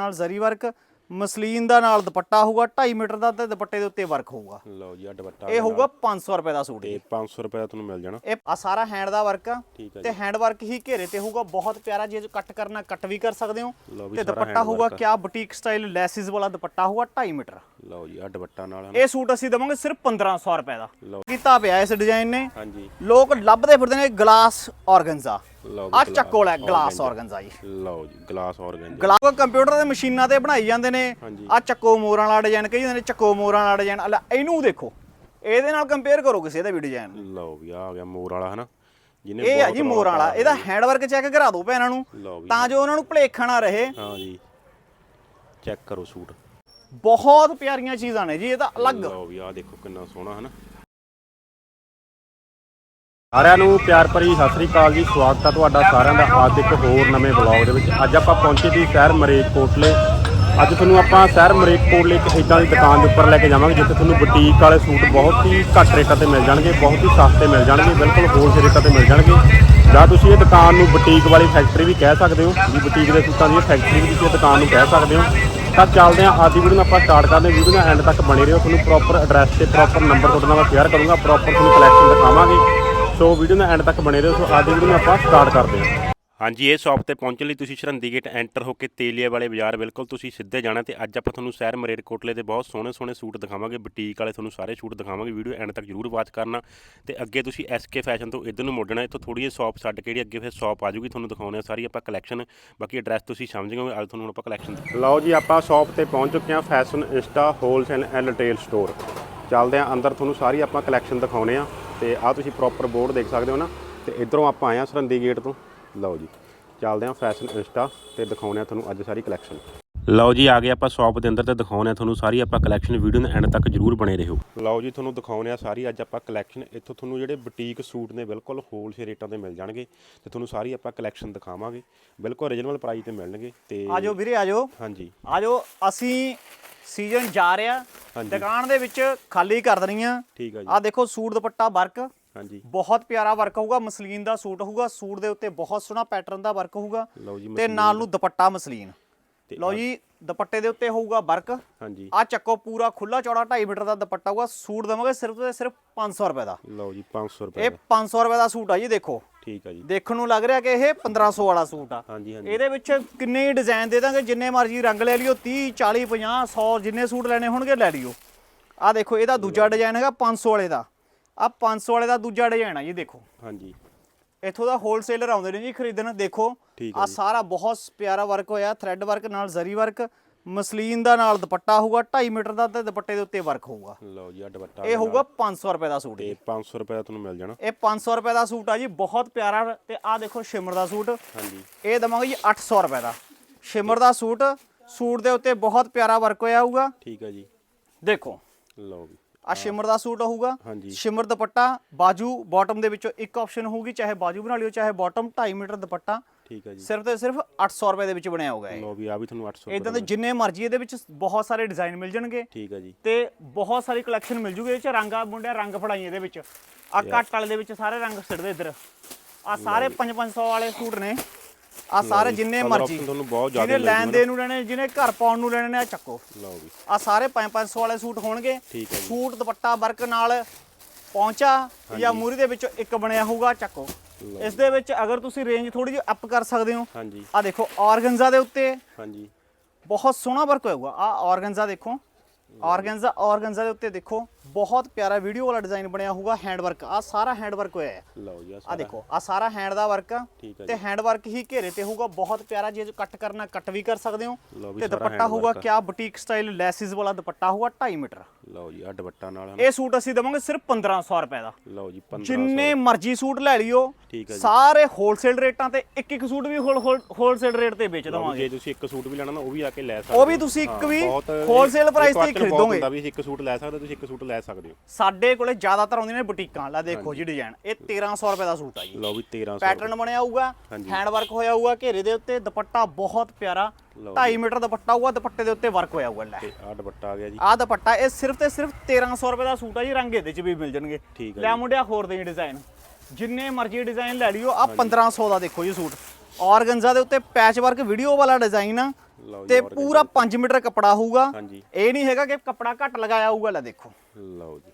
ਨਾਲ zari work muslin ਦਾ ਨਾਲ ਦੁਪੱਟਾ ਹੋਊਗਾ 2.5 ਮੀਟਰ ਦਾ ਤੇ ਦੁਪੱਟੇ ਦੇ ਉੱਤੇ ਵਰਕ ਹੋਊਗਾ। ਲਓ ਜੀ ਆ ਦੁਪੱਟਾ ਇਹ ਹੋਊਗਾ 500 ਰੁਪਏ ਦਾ ਸੂਟ ਤੇ 500 ਰੁਪਏ ਦਾ ਤੁਹਾਨੂੰ ਮਿਲ ਜਾਣਾ। ਇਹ ਆ ਸਾਰਾ ਹੈਂਡ ਦਾ ਵਰਕ ਆ ਤੇ ਹੈਂਡ ਵਰਕ ਹੀ ਘੇਰੇ ਤੇ ਹੋਊਗਾ ਬਹੁਤ ਪਿਆਰਾ ਜੇ ਕੱਟ ਕਰਨਾ ਕੱਟ ਵੀ ਕਰ ਸਕਦੇ ਹੋ। ਤੇ ਦੁਪੱਟਾ ਹੋਊਗਾ। ਕਿਆ ਬੁਟੀਕ ਸਟਾਈਲ ਲੈਸਿਸ ਵਾਲਾ ਦੁਪੱਟਾ ਹੋਊਗਾ 2.5 ਮੀਟਰ। ਲਓ ਜੀ ਆ ਦੁਪੱਟਾ ਨਾਲ। ਇਹ ਸੂਟ ਅਸੀਂ ਦਵਾਂਗੇ ਸਿਰਫ 1500 ਰੁਪਏ ਦਾ। ਕੀਤਾ ਪਿਆ ਇਸ ਡਿਜ਼ਾਈਨ ਨੇ। ਹਾਂਜੀ। ਲੋਕ ਲੱਭਦੇ ਫਿਰਦੇ ਨੇ ਗਲਾਸ ਆਰਗਨਜ਼ਾ ਆ ਚੱਕੋ ਲੈ ਗਲਾਸ। ਆਰਗਨਜ਼ਾ ਜੀ। ਲਓ ਜੀ ਗਲਾਸ ਆਰਗੈਂਜ ਗਲਾਸ ਕੰਪਿਊਟਰ ਦੇ ਮਸ਼ੀਨਾਂ ਤੇ ਬਣਾਈ ਜਾਂਦੇ ਨੇ। ਆ ਚੱਕੋ ਮੋਰਾਂ ਵਾਲਾ ਡਿਜ਼ਾਈਨ ਕਹੀ ਜਾਂਦੇ ਨੇ ਚੱਕੋ ਮੋਰਾਂ ਵਾਲਾ ਡਿਜ਼ਾਈਨ ਇਹਨੂੰ ਦੇਖੋ। ਇਹਦੇ ਨਾਲ ਕੰਪੇਅਰ ਕਰੋ ਕਿਸੇ ਦਾ ਵੀ ਡਿਜ਼ਾਈਨ ਲਓ ਵੀ ਆ ਗਿਆ ਮੋਰ ਵਾਲਾ ਹਨਾ? ਜਿਹਨੇ ਇਹ ਆ ਜੀ ਮੋਰਾਂ ਵਾਲਾ। ਇਹਦਾ ਹੈਂਡ ਵਰਕ ਚੈੱਕ ਕਰਾ ਦਿਓ ਭੈਣਾਂ ਨੂੰ ਤਾਂ ਜੋ ਉਹਨਾਂ ਨੂੰ ਭੁਲੇਖਾ ਨਾ ਰਹੇ। ਹਾਂ ਜੀ। ਚੈੱਕ ਕਰੋ ਸੂਟ। ਬਹੁਤ ਪਿਆਰੀਆਂ ਚੀਜ਼ਾਂ ਨੇ ਜੀ ਇਹ ਤਾਂ ਅਲੱਗ। ਲਓ ਵੀ ਆ ਦੇਖੋ ਕਿੰਨਾ ਸੋਹਣਾ ਹਨਾ? ਸਾਰਿਆਂ ਨੂੰ ਪਿਆਰ ਭਰੀ ਸਤਿ ਸ੍ਰੀ ਅਕਾਲ ਜੀ। ਸਵਾਗਤ ਹੈ ਤੁਹਾਡਾ ਸਾਰਿਆਂ ਦਾ ਅੱਜ ਇੱਕ ਹੋਰ ਨਵੇਂ ਬਲੌਗ ਦੇ ਵਿੱਚ। ਅੱਜ ਆਪਾਂ ਪਹੁੰਚੇ ਜੀ ਸ਼ਹਿਰ ਮਰੇਕੋਟਲੇ। ਅੱਜ ਤੁਹਾਨੂੰ ਆਪਾਂ ਸ਼ਹਿਰ ਮਰੇਕੋਟਲੇ ਇੱਕ ਇਦਾਂ ਦੀ ਦੁਕਾਨ ਦੇ ਉੱਪਰ ਲੈ ਕੇ ਜਾਵਾਂਗੇ, ਜਿੱਥੇ ਤੁਹਾਨੂੰ ਬੁਟੀਕ ਵਾਲੇ ਸੂਟ ਬਹੁਤ ਹੀ ਘੱਟ ਰੇਟਾਂ ਤੇ ਮਿਲ ਜਾਣਗੇ, ਬਹੁਤ ਹੀ ਸਸਤੇ ਮਿਲ ਜਾਣਗੇ, ਬਿਲਕੁਲ ਹੋਲਸੇਲ ਰੇਟਾਂ ਤੇ ਮਿਲ ਜਾਣਗੇ। ਜਾਂ ਤੁਸੀਂ ਇਹ ਦੁਕਾਨ ਨੂੰ ਬੁਟੀਕ ਵਾਲੀ ਫੈਕਟਰੀ ਵੀ ਕਹਿ ਸਕਦੇ ਹੋ, ਵੀ ਬੁਟੀਕ ਦੇ ਸੂਟਾਂ ਦੀ ਫੈਕਟਰੀ ਵੀ ਤੁਸੀਂ ਇਹ ਦੁਕਾਨ ਨੂੰ ਕਹਿ ਸਕਦੇ ਹੋ। ਤਾਂ ਚੱਲਦੇ ਹਾਂ, ਅੱਜ ਵੀਡੀਓ ਨੂੰ ਆਪਾਂ ਸਟਾਰਟ ਕਰਦੇ ਹਾਂ। ਵੀਡੀਓ ਨਾਲ ਐਂਡ ਤੱਕ ਬਣੇ ਰਹੋ। ਤੁਹਾਨੂੰ ਪ੍ਰੋਪਰ ਐਡਰੈਸ ਤੇ ਪ੍ਰੋਪਰ ਨੰਬਰ ਤੁਹਾਡੇ ਨਾਲ ਸ਼ੇਅਰ ਕਰੂੰਗਾ ਪ੍ਰੋਪਰ ਤੁਹਾਨੂੰ ਕਲੈਕਸ਼ਨ ਦਿਖਾਵਾਂਗੇ। ਸੋ ਵੀਡੀਓ ਨਾਲ ਐਂਡ ਤੱਕ ਬਣੇ ਰਹੋ ਸੋ ਅੱਜ ਦੀ ਵੀਡੀਓ ਨੂੰ ਆਪਾਂ ਸਟਾਰਟ ਕਰਦੇ ਹਾਂ ਹਾਂਜੀ, ਇਹ ਸ਼ਾਪ ਤੇ ਪਹੁੰਚਣ ਲਈ ਤੁਸੀਂ ਸ਼ਰੰਦੀ ਗੇਟ ਐਂਟਰ ਹੋ ਕੇ ਤੇਲੀਏ ਵਾਲੇ ਬਾਜ਼ਾਰ ਬਿਲਕੁਲ ਤੁਸੀਂ ਸਿੱਧੇ ਜਾਣਾ ਤੇ ਅੱਜ ਆਪਾਂ ਤੁਹਾਨੂੰ ਸ਼ਹਿਰ ਮਰੇਟਕੋਟਲੇ ਦੇ ਬਹੁਤ ਸੋਹਣੇ ਸੋਹਣੇ ਸੂਟ ਦਿਖਾਵਾਂਗੇ, ਬੁਟੀਕ ਵਾਲੇ ਤੁਹਾਨੂੰ ਸਾਰੇ ਸੂਟ ਦਿਖਾਵਾਂਗੇ ਵੀਡੀਓ ਐਂਡ ਤੱਕ ਜਰੂਰ ਵਾਚ ਕਰਨਾ ਤੇ ਅੱਗੇ ਤੁਸੀਂ ਐਸਕੇ ਫੈਸ਼ਨ ਤੋਂ ਇਧਰ ਨੂੰ ਮੁੜਨਾ, ਇੱਥੋਂ ਥੋੜੀ ਜਿਹੀ ਸ਼ਾਪ ਛੱਡ ਕੇ ਜਿਹੜੀ ਅੱਗੇ ਫਿਰ ਸ਼ਾਪ ਆ ਜੂਗੀ ਤੁਹਾਨੂੰ ਦਿਖਾਉਣੇ ਆ ਸਾਰੀ ਆਪਾਂ ਕਲੈਕਸ਼ਨ ਬਾਕੀ ਐਡਰੈਸ ਤੁਸੀਂ ਸਮਝ ਗਏ ਅੱਜ ਤੁਹਾਨੂੰ ਆਪਾਂ ਕਲੈਕਸ਼ਨ ਲਓ ਜੀ, ਆਪਾਂ ਸ਼ਾਪ ਤੇ ਪਹੁੰਚ ਚੁੱਕੇ ਹਾਂ fashion insta wholesale and retail store ਚੱਲਦੇ ਹਾਂ ਅੰਦਰ, ਤੁਹਾਨੂੰ ਸਾਰੀ ਆਪਾਂ ਕਲੈਕਸ਼ਨ ਦਿਖਾਉਣੇ ਆ ਤੇ ਆ ਤੁਸੀਂ ਪ੍ਰੋਪਰ ਬੋਰਡ ਦੇਖ ਸਕਦੇ ਹੋ ਨਾ, ਤੇ ਇਧਰੋਂ ਆਪਾਂ ਆਏ ਆ ਸਰੰਦੀ ਗੇਟ ਤੋਂ। ਲਓ ਜੀ। ਚੱਲਦੇ ਹਾਂ ਫੈਸ਼ਨ ਇੰਸਟਾ ਤੇ ਦਿਖਾਉਣੇ ਆ ਤੁਹਾਨੂੰ ਅੱਜ ਸਾਰੀ ਕਲੈਕਸ਼ਨ ਲਓ ਜੀ ਆ ਗਏ ਆਪਾਂ ਸ਼ਾਪ ਦੇ ਅੰਦਰ ਤੇ ਦਿਖਾਉਣੇ ਆ ਤੁਹਾਨੂੰ ਸਾਰੀ ਆਪਾਂ ਕਲੈਕਸ਼ਨ ਵੀਡੀਓ ਦੇ ਐਂਡ ਤੱਕ ਜਰੂਰ ਬਣੇ ਰਹੋ। ਲਓ ਜੀ ਤੁਹਾਨੂੰ ਦਿਖਾਉਣੇ ਆ ਸਾਰੀ ਅੱਜ ਆਪਾਂ ਕਲੈਕਸ਼ਨ ਇੱਥੋਂ ਤੁਹਾਨੂੰ ਜਿਹੜੇ ਬੁਟੀਕ ਸੂਟ ਨੇ ਬਿਲਕੁਲ ਹੋਲਸੇਲ ਰੇਟਾਂ ਤੇ ਮਿਲ ਜਾਣਗੇ ਤੇ ਤੁਹਾਨੂੰ ਸਾਰੀ ਆਪਾਂ ਕਲੈਕਸ਼ਨ ਦਿਖਾਵਾਂਗੇ। ਬਿਲਕੁਲ ਰੀਜਨਲ ਪ੍ਰਾਈਸ ਤੇ ਮਿਲਣਗੇ ਤੇ ਆਜੋ ਵੀਰੇ ਆਜੋ। ਹਾਂਜੀ। ਆਜੋ ਅਸੀਂ ਸੀਜ਼ਨ ਜਾ ਰਿਹਾ ਹਾਂਜੀ। ਦੁਕਾਨ ਦੇ ਵਿੱਚ ਖਾਲੀ ਕਰ ਦਣੀਆਂ ਠੀਕ ਆ ਜੀ। ਆ ਦੇਖੋ ਸੂਟ ਦੁਪੱਟਾ ਵਰਕ। ਹਾਂਜੀ। ਬਹੁਤ ਪਿਆਰਾ ਵਰਕ ਹੋਊਗਾ ਮਸਲੀਨ ਦਾ ਸੂਟ ਹੋਊਗਾ ਸੂਟ ਦੇ ਉੱਤੇ ਬਹੁਤ ਸੋਹਣਾ ਪੈਟਰਨ ਦਾ ਵਰਕ ਹੋਊਗਾ ਲਓ ਜੀ ਤੇ ਨਾਲ ਨੂੰ ਦੁਪੱਟਾ ਮਸਲੀਨ। ਲਓ ਜੀ ਦੁਪੱਟੇ ਦੇ ਉੱਤੇ ਹੋਊਗਾ ਵਰਕ ਹਾਂਜੀ। ਆ ਚੱਕੋ ਪੂਰਾ ਖੁੱਲਾ ਚੌੜਾ 2.5 ਮੀਟਰ ਦਾ ਦੁਪੱਟਾ ਹੋਊਗਾ ਸੂਟ ਦਵਾਂਗੇ ਸਿਰਫ ਤੇ ਸਿਰਫ 500 ਰੁਪਏ ਦਾ। ਲਓ ਜੀ 500 ਰੁਪਏ ਇਹ 500 ਰੁਪਏ ਦਾ ਸੂਟ ਆ ਜੀ ਦੇਖੋ। ਠੀਕ ਆ ਜੀ। ਦੇਖਣ ਨੂੰ ਲੱਗ ਰਿਹਾ ਕਿ ਇਹ 1500 ਵਾਲਾ ਸੂਟ ਆ। ਹਾਂਜੀ ਹਾਂਜੀ। ਇਹਦੇ ਵਿੱਚ ਕਿੰਨੇ ਡਿਜ਼ਾਈਨ ਦੇ ਦਾਂਗੇ ਜਿੰਨੇ ਮਰਜ਼ੀ ਰੰਗ ਲੈ ਲਿਓ 30 40 50 100 ਜਿੰਨੇ ਸੂਟ ਲੈਣੇ ਹੋਣਗੇ ਲੈ ਲਿਓ। ਆ ਦੇਖੋ ਇਹਦਾ ਦੂਜਾ ਡਿਜ਼ਾਈਨ ਹੈਗਾ 500 ਵਾਲੇ ਦਾ। ਆ 500 ਵਾਲੇ ਦਾ ਦੂਜਾ ਡਿਜ਼ਾਈਨ ਆ ਜੀ ਦੇਖੋ। ਹਾਂਜੀ। ਇੱਥੋਂ ਦਾ ਹੋਲਸੇਲਰ ਆਉਂਦੇ ਨੇ ਜੀ ਖਰੀਦਣ ਦੇਖੋ। ਆ ਸਾਰਾ ਬਹੁਤ ਪਿਆਰਾ ਵਰਕ ਹੋਇਆ ਥ੍ਰੈਡ ਵਰਕ ਨਾਲ ਜ਼ਰੀ ਵਰਕ ਮਸਲੀਨ ਦਾ ਨਾਲ ਦੁਪੱਟਾ ਹੋਊਗਾ 2.5 ਮੀਟਰ ਦਾ ਤੇ ਦੁਪੱਟੇ ਦੇ ਉੱਤੇ ਵਰਕ ਹੋਊਗਾ। ਲਓ ਜੀ ਆ ਦੁਪੱਟਾ ਇਹ ਹੋਊਗਾ 500 ਰੁਪਏ ਦਾ ਸੂਟ ਤੇ 500 ਰੁਪਏ ਦਾ ਤੁਹਾਨੂੰ ਮਿਲ ਜਾਣਾ। ਇਹ 500 ਰੁਪਏ ਦਾ ਸੂਟ ਆ ਜੀ ਬਹੁਤ ਪਿਆਰਾ ਤੇ ਆ ਦੇਖੋ ਸ਼ਿਮਰ ਦਾ ਸੂਟ। ਹਾਂਜੀ। ਇਹ ਦਵਾਂਗੇ ਜੀ 800 ਰੁਪਏ ਦਾ। ਸ਼ਿਮਰ ਦਾ ਸੂਟ ਸੂਟ ਦੇ ਉੱਤੇ ਬਹੁਤ ਪਿਆਰਾ ਵਰਕ ਹੋਇਆ ਹੋਊਗਾ। ਠੀਕ ਆ ਜੀ। ਦੇਖੋ। ਲਓ ਵੀ ਆ ਸ਼ਿਮਰ ਦਾ ਸੂਟ ਹੋਊਗਾ ਸ਼ਿਮਰ ਦੁਪੱਟਾ ਬਾਜੂ ਬਾਟਮ ਦੇ ਵਿੱਚੋਂ ਇੱਕ ਆਪਸ਼ਨ ਹੋਊਗੀ ਚਾਹੇ ਬਾਜੂ ਬਣਾ ਲਿਓ ਚਾਹੇ ਬਾਟਮ 2.5 ਮੀਟਰ ਦੁਪੱਟਾ। ਠੀਕ ਆ ਜੀ। ਸਿਰਫ ਤੇ ਸਿਰਫ 800 ਰੁਪਏ ਦੇ ਵਿੱਚ ਬਣਿਆ ਹੋਊਗਾ ਇਹ। ਲਓ ਵੀ ਆ ਵੀ ਤੁਹਾਨੂੰ 800 ਇਦਾਂ ਦੇ ਜਿੰਨੇ ਮਰਜ਼ੀ ਇਹਦੇ ਵਿੱਚ ਬਹੁਤ ਸਾਰੇ ਡਿਜ਼ਾਈਨ ਮਿਲ ਜਾਣਗੇ। ਠੀਕ ਆ ਜੀ। ਤੇ ਬਹੁਤ ਸਾਰੀ ਕਲੈਕਸ਼ਨ ਮਿਲ ਜੂਗੀ ਇਹਦੇ ਚ ਰੰਗਾ ਮੁੰਡਿਆ ਰੰਗ ਫੜਾਈ ਇਹਦੇ ਵਿੱਚ। ਆ ਕੱਟ ਵਾਲੇ ਦੇ ਵਿੱਚ ਸਾਰੇ ਰੰਗ ਸਿੱਟਦੇ ਇੱਧਰ। ਆ ਸਾਰੇ 5-500 ਵਾਲੇ ਸੂਟ ਨੇ। ਆ ਸਾਰੇ ਜਿੰਨੇ ਮਰਜ਼ੀ ਤੁਹਾਨੂੰ ਬਹੁਤ ਜ਼ਿਆਦਾ ਜਿਹਨੇ ਲੈਣ ਦੇ ਨੂੰ ਲੈਣੇ ਜਿਹਨੇ ਘਰ ਪਾਉਣ ਨੂੰ ਲੈਣੇ ਨੇ ਆ ਚੱਕੋ। ਲਓ ਵੀ ਆ ਸਾਰੇ 5-500 ਵਾਲੇ ਸੂਟ ਹੋਣਗੇ। ਠੀਕ ਹੈ ਜੀ। ਸੂਟ ਦੁਪੱਟਾ ਵਰਕ ਨਾਲ ਪਹੁੰਚਾ ਜਾਂ ਮੂਰੀ ਦੇ ਵਿੱਚ ਇੱਕ ਬਣਿਆ ਹੋਊਗਾ ਚੱਕੋ। ਇਸ ਦੇ ਵਿੱਚ ਅਗਰ ਤੁਸੀਂ ਰੇਂਜ ਥੋੜੀ ਜਿਹੀ ਅਪ ਕਰ ਸਕਦੇ ਹੋ ਹਾਂਜੀ। ਆ ਦੇਖੋ ਆਰਗਨਜ਼ਾ ਦੇ ਉੱਤੇ। ਹਾਂਜੀ। ਬਹੁਤ ਸੋਹਣਾ ਵਰਕ ਹੋਊਗਾ। ਆ ਆਰਗਨਜ਼ਾ ਦੇਖੋ। ਆਰਗਨਜ਼ਾ ਆਰਗਨਜ਼ਾ ਦੇ ਉੱਤੇ ਦੇਖੋ। ਬਹੁਤ ਪਿਆਰਾ ਵੀਡੀਓ ਵਾਲਾ ਡਿਜ਼ਾਈਨ ਬਣਿਆ ਹੋਊਗਾ ਹੈਂਡ ਵਰਕ ਆ ਸਾਰਾ ਹੈਂਡ ਵਰਕ ਹੋਇਆ ਹੈ ਲਓ ਜੀ ਆ ਦੇਖੋ ਆ ਸਾਰਾ ਹੈਂਡ ਦਾ ਵਰਕ ਆ ਹੈ ਤੇ ਹੈਂਡ ਵਰਕ ਹੀ ਘੇਰੇ ਤੇ ਹੋਊਗਾ ਬਹੁਤ ਪਿਆਰਾ ਜੇ ਕੱਟ ਕਰਨਾ ਕੱਟ ਵੀ ਕਰ ਸਕਦੇ ਹੋ ਤੇ ਦੁਪੱਟਾ ਹੋਊਗਾ। ਕਿਆ ਬੁਟੀਕ ਸਟਾਈਲ ਲੈਸਿਸ ਵਾਲਾ ਦੁਪੱਟਾ ਹੋਊਗਾ 2.5 ਮੀਟਰ ਲਓ ਜੀ ਆ ਦੁਪੱਟਾ ਨਾਲ। ਇਹ ਸੂਟ ਅਸੀਂ ਦਵਾਂਗੇ ਸਿਰਫ 1500 ਰੁਪਏ ਦਾ ਲਓ ਜੀ 1500 ਜਿੰਨੇ ਮਰਜ਼ੀ ਸੂਟ ਲੈ ਲਿਓ ਹੈ। ਸਾਰੇ ਹੋਲਸੇਲ ਰੇਟਾਂ ਤੇ ਇੱਕ ਇੱਕ ਸੂਟ ਵੀ ਹੋਲਸੇਲ ਰੇਟ ਤੇ ਵੇਚ ਦਵਾਂਗੇ ਜੇ ਤੁਸੀਂ ਇੱਕ ਸੂਟ ਵੀ ਲੈਣਾ ਨਾ ਉਹ ਵੀ ਆ ਕੇ ਲੈ ਸਕਦੇ ਉਹ ਵੀ ਹੋ। ਤੁਸੀਂ ਇੱਕ ਹਾਂ, ਵੀ ਇੱਕ price ਤੇ ਹੀ ਖਰੀਦੋਗੇ। ਵੀ ਇੱਕ ਸੂਟ ਲੈ ਸਕਦੇ ਹੋ, ਤੁਸੀਂ ਇੱਕ ਸੂਟ ਲੈ ਸਕਦੇ ਹੋ। ਸਾਡੇ ਕੋਲੇ ਜ਼ਿਆਦਾਤਰ ਆਉਂਦੀਆਂ ਨੇ ਬੁਟੀਕਾਂ। ਲਾ ਦੇਖੋ ਜੀ ਡਿਜ਼ਾਈਨ ਇਹ 1300 ਰੁਪਏ ਦਾ ਸੂਟ ਆ ਜੀ। ਲਓ ਵੀ 1300 ਪੈਟਰਨ ਬਣਿਆ ਹੋਊਗਾ। ਹੈਂਡ ਵਰਕ ਹੋਇਆ ਹੋਊਗਾ ਘੇਰੇ ਦੇ ਉੱਤੇ ਦੁਪੱਟਾ ਬਹੁਤ ਪਿਆਰਾ। ਲਓ 2.5 ਮੀਟਰ ਦੁਪੱਟਾ ਹੋਊਗਾ ਦੁਪੱਟੇ ਦੇ ਉੱਤੇ ਵਰਕ ਹੋਇਆ ਹੋਊਗਾ ਲੈ। ਆ ਦੁਪੱਟਾ ਆ ਗਿਆ ਜੀ। ਆਹ ਦੁਪੱਟਾ ਇਹ ਸਿਰਫ ਤੇ ਸਿਰਫ 1300 ਰੁਪਏ ਦਾ ਸੂਟ ਆ ਜੀ ਰੰਗ ਇਹਦੇ ਚ ਵੀ ਮਿਲ ਜਾਣਗੇ। ਲੈ ਮੁੰਡਿਆ ਹੋਰ ਦੇ ਡਿਜ਼ਾਈਨ ਜਿੰਨੇ ਮਰਜ਼ੀ ਡਿਜ਼ਾਈਨ ਲੈ ਲਿਓ ਆ 1500 ਦਾ ਦੇਖੋ ਜੀ ਸੂਟ। ਔਰਗੰਜ਼ਾ ਦੇ ਉੱਤੇ ਪੈਚ ਵਰਕ ਵੀਡੀਓ ਵਾਲਾ ਡਿਜ਼ਾਈਨ ਆ ਲਓ ਜੀ ਤੇ organza। ਪੂਰਾ 5 ਮੀਟਰ ਕੱਪੜਾ ਹੋਊਗਾ। ਹਾਂਜੀ। ਇਹ ਨਹੀਂ ਹੈਗਾ ਕਿ ਕੱਪੜਾ ਘੱਟ ਲਗਾਇਆ ਹੋਊਗਾ ਲੈ ਦੇਖੋ। ਲਓ ਜੀ।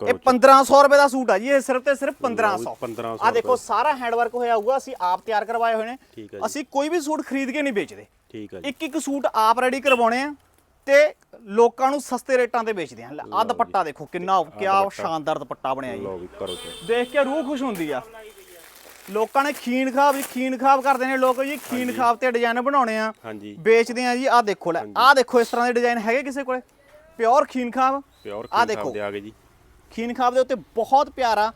ਇਹ ਕਰੋ 1500 ਰੁਪਏ ਦਾ ਸੂਟ ਆ ਜੀ ਇਹ ਸਿਰਫ ਤੇ ਸਿਰਫ 1500 1500 ਆ ਦੇਖੋ ਸਾਰਾ ਹੈਂਡ ਵਰਕ ਹੋਇਆ ਹੋਊਗਾ ਅਸੀਂ ਆਪ ਤਿਆਰ ਕਰਵਾਏ ਹੋਏ ਨੇ। ਠੀਕ ਹੈ ਜੀ। ਅਸੀਂ ਕੋਈ ਵੀ ਸੂਟ ਖਰੀਦ ਕੇ ਨਹੀਂ ਵੇਚਦੇ। ਠੀਕ ਹੈ ਜੀ। ਇੱਕ ਇੱਕ ਸੂਟ ਆਪ ਰੈਡੀ ਕਰਵਾਉਣੇ ਆ ਤੇ ਲੋਕਾਂ ਨੂੰ ਸਸਤੇ ਰੇਟਾਂ ਤੇ ਵੇਚਦੇ ਆ। ਆ ਦੁਪੱਟਾ ਦੇਖੋ ਕਿੰਨਾ ਕਿਆ ਸ਼ਾਨਦਾਰ ਦੁਪੱਟਾ ਬਣਿਆ ਜੀ। ਲਓ ਵੀ ਕਰੋ ਚੈੱਕ ਦੇਖ ਕੇ ਰੂਹ ਖੁਸ਼ ਹੁੰਦੀ ਆ। ਲੋਕਾਂ ਨੇ ਖੀਨ ਖਾਬ ਜੀ ਖੀਨ ਖਾਬ ਕਰਦੇ ਨੇ ਲੋਕ ਜੀ ਖੀਨ ਖਾਬ ਤੇ ਡਿਜ਼ਾਈਨ ਬਣਾਉਣੇ ਆ। ਹਾਂਜੀ। ਵੇਚਦੇ ਆ ਜੀ ਆ ਦੇਖੋ ਲੈ ਆ ਦੇਖੋ ਇਸ ਤਰ੍ਹਾਂ ਦੇ ਡਿਜ਼ਾਈਨ ਹੈਗੇ ਕਿਸੇ ਕੋਲੇ? ਪਿਓਰ ਖੀਨ ਖਾਬ ਪਿਓਰ ਆਹ। ਦੇ ਆ ਗਏ ਜੀ। ਖੀਨ ਖਾਬ ਦੇ ਉੱਤੇ ਬਹੁਤ ਪਿਆਰਾ